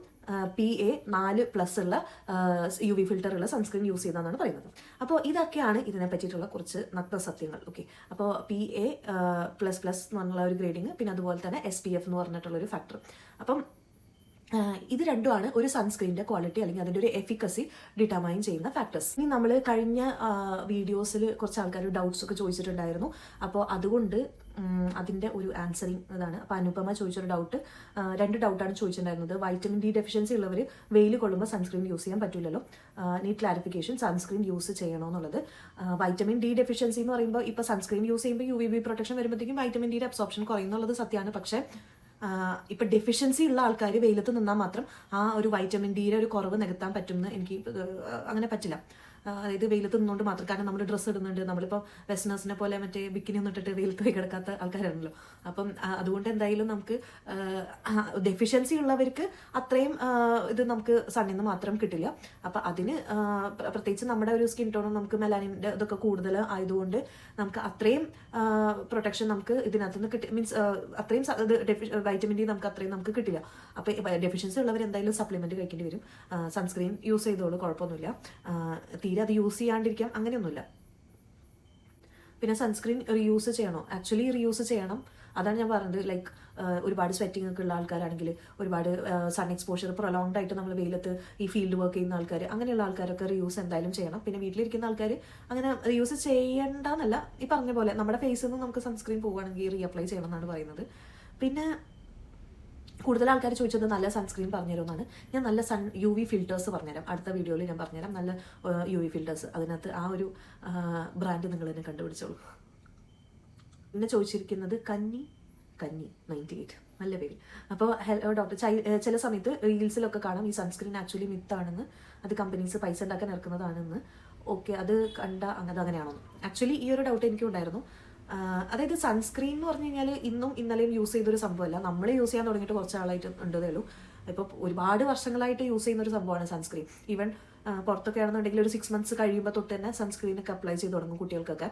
പി എ നാല് പ്ലസ് ഉള്ള യു വി ഫിൽറ്റർ ഉള്ള സൺസ്ക്രീൻ യൂസ് ചെയ്തതെന്നാണ് പറയുന്നത്. അപ്പോൾ ഇതൊക്കെയാണ് ഇതിനെ പറ്റിയിട്ടുള്ള കുറച്ച് നഗ്നസത്യങ്ങൾ ഓക്കെ അപ്പോൾ പി എ പ്ലസ് പ്ലസ് എന്ന് പറഞ്ഞുള്ള ഒരു ഗ്രേഡിങ് പിന്നെ അതുപോലെ തന്നെ എസ് പി എഫ് എന്ന് പറഞ്ഞിട്ടുള്ള ഒരു ഫാക്ടർ അപ്പം ഇത് രണ്ടുമാണ് ഒരു സൺസ്ക്രീനിന്റെ ക്വാളിറ്റി അല്ലെങ്കിൽ അതിന്റെ ഒരു എഫിക്കസി ഡിറ്റർമൈൻ ചെയ്യുന്ന ഫാക്ടേഴ്സ് ഇനി നമ്മൾ കഴിഞ്ഞ വീഡിയോസിൽ കുറച്ച് ആൾക്കാർ ഡൗട്ട്സ് ഒക്കെ ചോദിച്ചിട്ടുണ്ടായിരുന്നു. അപ്പോൾ അതുകൊണ്ട് അതിന്റെ ഒരു ആൻസറിങ് ഇതാണ്. അപ്പോൾ അനുപമ ചോദിച്ചൊരു ഡൗട്ട് രണ്ട് ഡൗട്ടാണ് ചോദിച്ചിട്ടുണ്ടായിരുന്നത്. വൈറ്റമിൻ ഡി ഡെഫിഷ്യൻസി ഉള്ളവർ വെയിൽ കൊള്ളുമ്പോൾ സൺസ്ക്രീൻ യൂസ് ചെയ്യാൻ പറ്റില്ലല്ലോ നീറ്റ് ക്ലാരിഫിക്കേഷൻ സൺസ്ക്രീൻ യൂസ് ചെയ്യണോ എന്നുള്ളത്. വൈറ്റമിൻ ഡി ഡെഫിഷ്യൻസി എന്ന് പറയുമ്പോൾ ഇപ്പോൾ സൺസ്ക്രീൻ യൂസ് ചെയ്യുമ്പോൾ യു വി ബി പ്രൊട്ടക്ഷൻ വരുമ്പോഴത്തേക്കും വൈറ്റമിൻ ഡിയുടെ അബ്സോർപ്ഷൻ കുറയുന്നുള്ളത് സത്യമാണ് പക്ഷേ ഇപ്പൊ ഡെഫിഷ്യൻസി ഉള്ള ആൾക്കാർ വെയിലത്ത് നിന്നാൽ മാത്രം ആ ഒരു വൈറ്റമിൻ ഡിയുടെ ഒരു കുറവ് നികത്താൻ പറ്റുമെന്ന് എനിക്ക് അങ്ങനെ പറ്റില്ല. അതായത് വെയിലത്ത് നിന്നുകൊണ്ട് മാത്രം. കാരണം നമ്മൾ ഡ്രസ്സ് ഇടുന്നുണ്ട്. നമ്മളിപ്പോൾ വെസ്റ്റേഴ്സിനെ പോലെ മറ്റേ ബിക്കിനി ഒന്നും ഇട്ടിട്ട് വെയിലത്ത് പോയി കിടക്കാത്ത ആൾക്കാരാണല്ലോ. അപ്പം അതുകൊണ്ട് എന്തായാലും നമുക്ക് ഡെഫിഷ്യൻസി ഉള്ളവർക്ക് അത്രയും ഇത് നമുക്ക് സണ്ണിൽ നിന്ന് മാത്രം കിട്ടില്ല. അപ്പം അതിന് പ്രത്യേകിച്ച് നമ്മുടെ ഒരു സ്കിൻ ടോണും നമുക്ക് മെലാനിന്റെ ഇതൊക്കെ കൂടുതൽ ആയതുകൊണ്ട് നമുക്ക് അത്രയും പ്രൊട്ടക്ഷൻ നമുക്ക് ഇതിനകത്ത് നിന്ന് കിട്ടി മീൻസ് അത്രയും വൈറ്റമിൻ ഡി നമുക്ക് അത്രയും നമുക്ക് കിട്ടില്ല. അപ്പോൾ ഡെഫിഷ്യൻസി ഉള്ളവർ എന്തായാലും സപ്ലിമെന്റ് കഴിക്കേണ്ടി വരും. സൺസ്ക്രീൻ യൂസ് ചെയ്തോളൂ കുഴപ്പമൊന്നുമില്ല. തീരെ അത് യൂസ് ചെയ്യാണ്ടിരിക്കാം. അങ്ങനെയൊന്നുമില്ല. പിന്നെ സൺസ്ക്രീൻ റീയൂസ് ചെയ്യണോ? ആക്ച്വലി റീയൂസ് ചെയ്യണം. അതാണ് ഞാൻ പറഞ്ഞത്. ലൈക്ക് ഒരുപാട് സ്വെറ്റിംഗ് ഒക്കെ ഉള്ള ആൾക്കാരാണെങ്കിൽ ഒരുപാട് സൺ എക്സ്പോഷർ പ്രൊലോങ്ഡ് ആയിട്ട് നമ്മൾ വെയിലത്ത് ഈ ഫീൽഡ് വർക്ക് ചെയ്യുന്ന ആൾക്കാർ അങ്ങനെയുള്ള ആൾക്കാരൊക്കെ റീയൂസ് എന്തായാലും ചെയ്യണം. പിന്നെ വീട്ടിലിരിക്കുന്ന ആൾക്കാർ അങ്ങനെ റീയൂസ് ചെയ്യേണ്ടെന്നല്ല. ഈ പറഞ്ഞ പോലെ നമ്മുടെ ഫേസിൽ നിന്ന് നമുക്ക് സൺസ്ക്രീൻ പോവുകയാണെങ്കിൽ റീഅപ്ലൈ ചെയ്യണം എന്നാണ് പറയുന്നത്. പിന്നെ കൂടുതൽ ആൾക്കാർ ചോദിച്ചത് നല്ല സൺസ്ക്രീൻ പറഞ്ഞുതരുമെന്നാണ്. ഞാൻ നല്ല സൺ യു വി ഫിൽറ്റേഴ്സ് പറഞ്ഞുതരാം. അടുത്ത വീഡിയോയിൽ ഞാൻ പറഞ്ഞുതരാം. നല്ല യു വി ഫിൽറ്റേഴ്സ് അതിനകത്ത് ആ ഒരു ബ്രാൻഡ് നിങ്ങൾ തന്നെ കണ്ടുപിടിച്ചോളൂ. പിന്നെ ചോദിച്ചിരിക്കുന്നത് കന്നി കന്നി നയന്റി എയ്റ്റ് നല്ല പേര്. അപ്പോൾ ഹലോ ഡോക്ടർ ചില സമയത്ത് റീൽസിലൊക്കെ കാണാം ഈ സൺസ്ക്രീൻ ആക്ച്വലി മിത്താണെന്ന്. അത് കമ്പനീസ് പൈസ ഉണ്ടാക്കാൻ ഇറക്കുന്നതാണെന്ന്. ഓക്കെ അത് കണ്ട അങ്ങനെ അങ്ങനെയാണോ ആക്ച്വലി ഈ ഒരു ഡൗട്ട് എനിക്കും ഉണ്ടായിരുന്നു ആഹ് അതായത് സൺസ്ക്രീൻ എന്ന് പറഞ്ഞു കഴിഞ്ഞാൽ ഇന്നും ഇന്നലെയും യൂസ് ചെയ്തൊരു സംഭവമല്ല. നമ്മൾ യൂസ് ചെയ്യാൻ തുടങ്ങിയിട്ട് കുറച്ച് ആളായിട്ട് ഉണ്ടതേ ഉള്ളൂ. ഇപ്പോൾ ഒരുപാട് വർഷങ്ങളായിട്ട് യൂസ് ചെയ്യുന്ന ഒരു സംഭവമാണ് സൺസ്ക്രീൻ ഈവൻ പുറത്തൊക്കെ ആണെന്നുണ്ടെങ്കിൽ ഒരു സിക്സ് മന്ത്സ് കഴിയുമ്പോൾ തൊട്ട് തന്നെ സൺസ്ക്രീനൊക്കെ അപ്ലൈ ചെയ്ത് തുടങ്ങും കുട്ടികൾക്കൊക്കെ.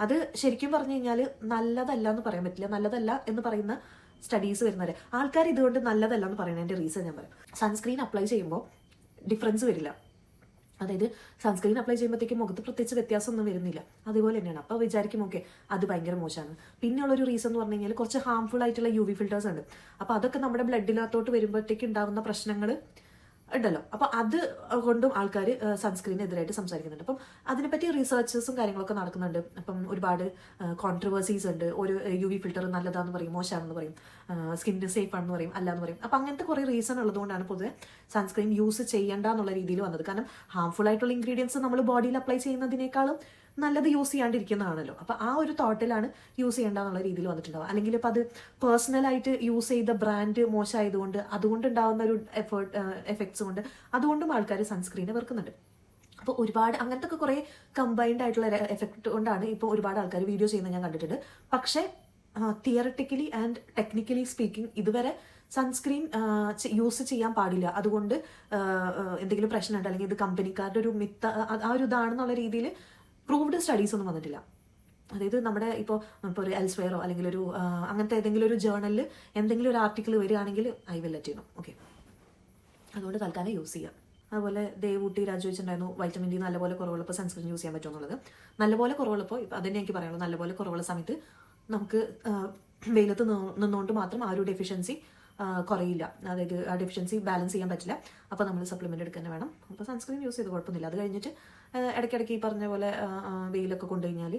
അത് ശരിക്കും പറഞ്ഞു കഴിഞ്ഞാൽ നല്ലതല്ല എന്ന് പറയാൻ പറ്റില്ല. നല്ലതല്ല എന്ന് പറയുന്ന സ്റ്റഡീസ് വരുന്നത് ആൾക്കാർ ഇതുകൊണ്ട് നല്ലതല്ല എന്ന് പറയുന്നതിന്റെ റീസൺ ഞാൻ പറയാം. സൺസ്ക്രീൻ അപ്ലൈ ചെയ്യുമ്പോൾ ഡിഫറൻസ് വരില്ല. അതായത് സൺസ്ക്രീൻ അപ്ലൈ ചെയ്യുമ്പോഴത്തേക്കും മുഖത്ത് പ്രത്യേകിച്ച് വ്യത്യാസമൊന്നും വരുന്നില്ല. അതുപോലെ തന്നെയാണ്. അപ്പോൾ വിചാരിക്കും ഓക്കെ അത് ഭയങ്കര മോശമാണ്. പിന്നെയുള്ളൊരു റീസൺ എന്ന് പറഞ്ഞു കഴിഞ്ഞാൽ കുറച്ച് ഹാംഫുൾ ആയിട്ടുള്ള യു വി ഫിൽറ്റേഴ്സ് ഉണ്ട്. അപ്പോൾ അതൊക്കെ നമ്മുടെ ബ്ലഡിനകത്തോട്ട് വരുമ്പോഴത്തേക്ക് ഉണ്ടാകുന്ന പ്രശ്നങ്ങൾ ഉണ്ടല്ലോ. അപ്പോൾ അത് കൊണ്ടും ആൾക്കാർ സൺസ്ക്രീനെതിരായിട്ട് സംസാരിക്കുന്നുണ്ട്. അപ്പം അതിനെപ്പറ്റി റിസർച്ചസും കാര്യങ്ങളൊക്കെ നടക്കുന്നുണ്ട്. അപ്പം ഒരുപാട് കോൺട്രവേഴ്സീസ് ഉണ്ട്. ഒരു യു വി ഫിൽറ്റർ നല്ലതാന്ന് പറയും മോശമാണെന്ന് പറയും സ്കിന്നിന് സേഫ് ആണെന്ന് പറയും അല്ലാന്ന് പറയും. അപ്പം അങ്ങനത്തെ കുറേ റീസൺ ഉള്ളതുകൊണ്ടാണ് പൊതുവെ സൺസ്ക്രീൻ യൂസ് ചെയ്യേണ്ട എന്നുള്ള രീതിയിൽ വന്നത്. കാരണം ഹാംഫുൾ ആയിട്ടുള്ള ഇൻഗ്രീഡിയൻസ് നമ്മൾ ബോഡിയിൽ അപ്ലൈ ചെയ്യുന്നതിനേക്കാളും നല്ലത് യൂസ് ചെയ്യാണ്ടിരിക്കുന്നതാണല്ലോ. അപ്പോൾ ആ ഒരു തോട്ടിലാണ് യൂസ് ചെയ്യേണ്ട എന്നുള്ള രീതിയിൽ വന്നിട്ടുണ്ടാവുക. അല്ലെങ്കിൽ ഇപ്പൊ അത് പേഴ്സണലായിട്ട് യൂസ് ചെയ്ത ബ്രാൻഡ് മോശമായതുകൊണ്ട് അതുകൊണ്ട് ഉണ്ടാകുന്ന ഒരു എഫേർട്ട് എഫക്ട്സ് കൊണ്ട് അതുകൊണ്ടും ആൾക്കാർ സൺസ്ക്രീനെ വെറുക്കുന്നുണ്ട്. അപ്പോൾ ഒരുപാട് അങ്ങനത്തെ ഒക്കെ കുറേ കമ്പൈൻഡ് ആയിട്ടുള്ള എഫക്ട് കൊണ്ടാണ് ഇപ്പോൾ ഒരുപാട് ആൾക്കാർ വീഡിയോ ചെയ്യുന്നത് ഞാൻ കണ്ടിട്ടുണ്ട്. പക്ഷേ തിയറട്ടിക്കലി ആൻഡ് ടെക്നിക്കലി സ്പീക്കിംഗ് ഇതുവരെ സൺസ്ക്രീൻ യൂസ് ചെയ്യാൻ പാടില്ല. അതുകൊണ്ട് എന്തെങ്കിലും പ്രശ്നമുണ്ട്. അല്ലെങ്കിൽ ഇത് കമ്പനിക്കാരുടെ ഒരു മിത്ത ആ ഒരു ഇതാണെന്നുള്ള രീതിയിൽ പ്രൂവ്ഡ് സ്റ്റഡീസ് ഒന്നും വന്നിട്ടില്ല. അതായത് നമ്മുടെ ഇപ്പോൾ ഇപ്പോൾ ഒരു എൽസ്വെയറോ അല്ലെങ്കിൽ ഒരു അങ്ങനത്തെ ഏതെങ്കിലും ഒരു ജേർണലിൽ എന്തെങ്കിലും ഒരു ആർട്ടിക്കിൾ വരികയാണെങ്കിൽ ഐ വിൽ ലെറ്റ് ചെയ്യണം ഓക്കെ അതുകൊണ്ട് തൽക്കാലം യൂസ് ചെയ്യാം. അതുപോലെ ദേവൂട്ടി രാജു വെച്ചിട്ടുണ്ടായിരുന്നു വൈറ്റമിൻ ഡി നല്ലപോലെ കുറവുള്ളപ്പോൾ സൺസ്ക്രീൻ യൂസ് ചെയ്യാൻ പറ്റുമെന്നുള്ളത് നല്ലപോലെ കുറവുള്ളപ്പോൾ അതന്നെ എനിക്ക് പറയുള്ളൂ നല്ലപോലെ കുറവുള്ള സമയത്ത് നമുക്ക് വെയിലത്ത് നിന്നുകൊണ്ട് മാത്രം ആ ഒരു ഡെഫിഷ്യൻസി കുറയില്ല. അതായത് ആ ഡെഫിഷ്യൻസി ബാലൻസ് ചെയ്യാൻ പറ്റില്ല. അപ്പോൾ നമ്മൾ സപ്ലിമെന്റ് എടുക്കാൻ വേണം. അപ്പോൾ സൺസ്ക്രീൻ യൂസ് ചെയ്ത് കുഴപ്പമൊന്നുമില്ല. അത് കഴിഞ്ഞിട്ട് ഇടയ്ക്കിടയ്ക്ക് ഈ പറഞ്ഞ പോലെ വെയിലൊക്കെ കൊണ്ടു കഴിഞ്ഞാൽ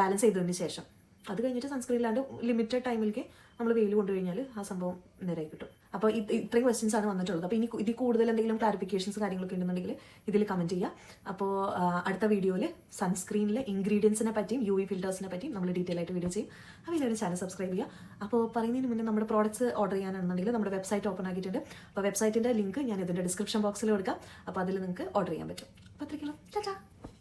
ബാലൻസ് ചെയ്തതിന് ശേഷം. അത് കഴിഞ്ഞിട്ട് സൺസ്ക്രീൻ ഇല്ലാണ്ട് ലിമിറ്റഡ് ടൈമിലേക്ക് നമ്മൾ വെയിൽ കൊണ്ടു കഴിഞ്ഞാൽ ആ സംഭവം നേരായി കിട്ടും. അപ്പോൾ ഇത് ഇത്രയും ക്വസ്റ്റ്യൻസ് ആണ് വന്നിട്ടുള്ളത്. അപ്പോൾ ഇനി ഇതിൽ കൂടുതൽ എന്തെങ്കിലും ക്ലാരിഫിക്കേഷൻസ് കാര്യങ്ങളൊക്കെ ഉണ്ടെന്നുണ്ടെങ്കിൽ ഇതിൽ കമന്റ് ചെയ്യുക അപ്പോൾ അടുത്ത വീഡിയോയിൽ സൺസ്ക്രീനിലെ ഇൻഗ്രീഡിയൻസിനെ പറ്റിയും യു വി ഫിൽറ്റേഴ്സിനെ പറ്റിയും നമ്മൾ ഡീറ്റെയിൽ ആയിട്ട് വീഡിയോ ചെയ്യും. അപ്പോൾ എല്ലാവരും ചാനൽ സബ്സ്ക്രൈബ് ചെയ്യുക. അപ്പോൾ പറയുന്നതിന് മുന്നേ നമ്മുടെ പ്രോഡക്റ്റ്സ് ഓർഡർ ചെയ്യാനാണെന്നുണ്ടെങ്കിൽ നമ്മുടെ വെബ്സൈറ്റ് ഓപ്പൺ ആക്കിയിട്ടുണ്ട്. അപ്പോൾ വെബ്സൈറ്റിന്റെ ലിങ്ക് ഞാൻ ഇതിന്റെ ഡിസ്ക്രിപ്ഷൻ ബോക്സിൽ കൊടുക്കാം. അപ്പോൾ അതിൽ നിങ്ങൾക്ക് ഓർഡർ ചെയ്യാൻ പറ്റും. tranquilo. Chao, chao.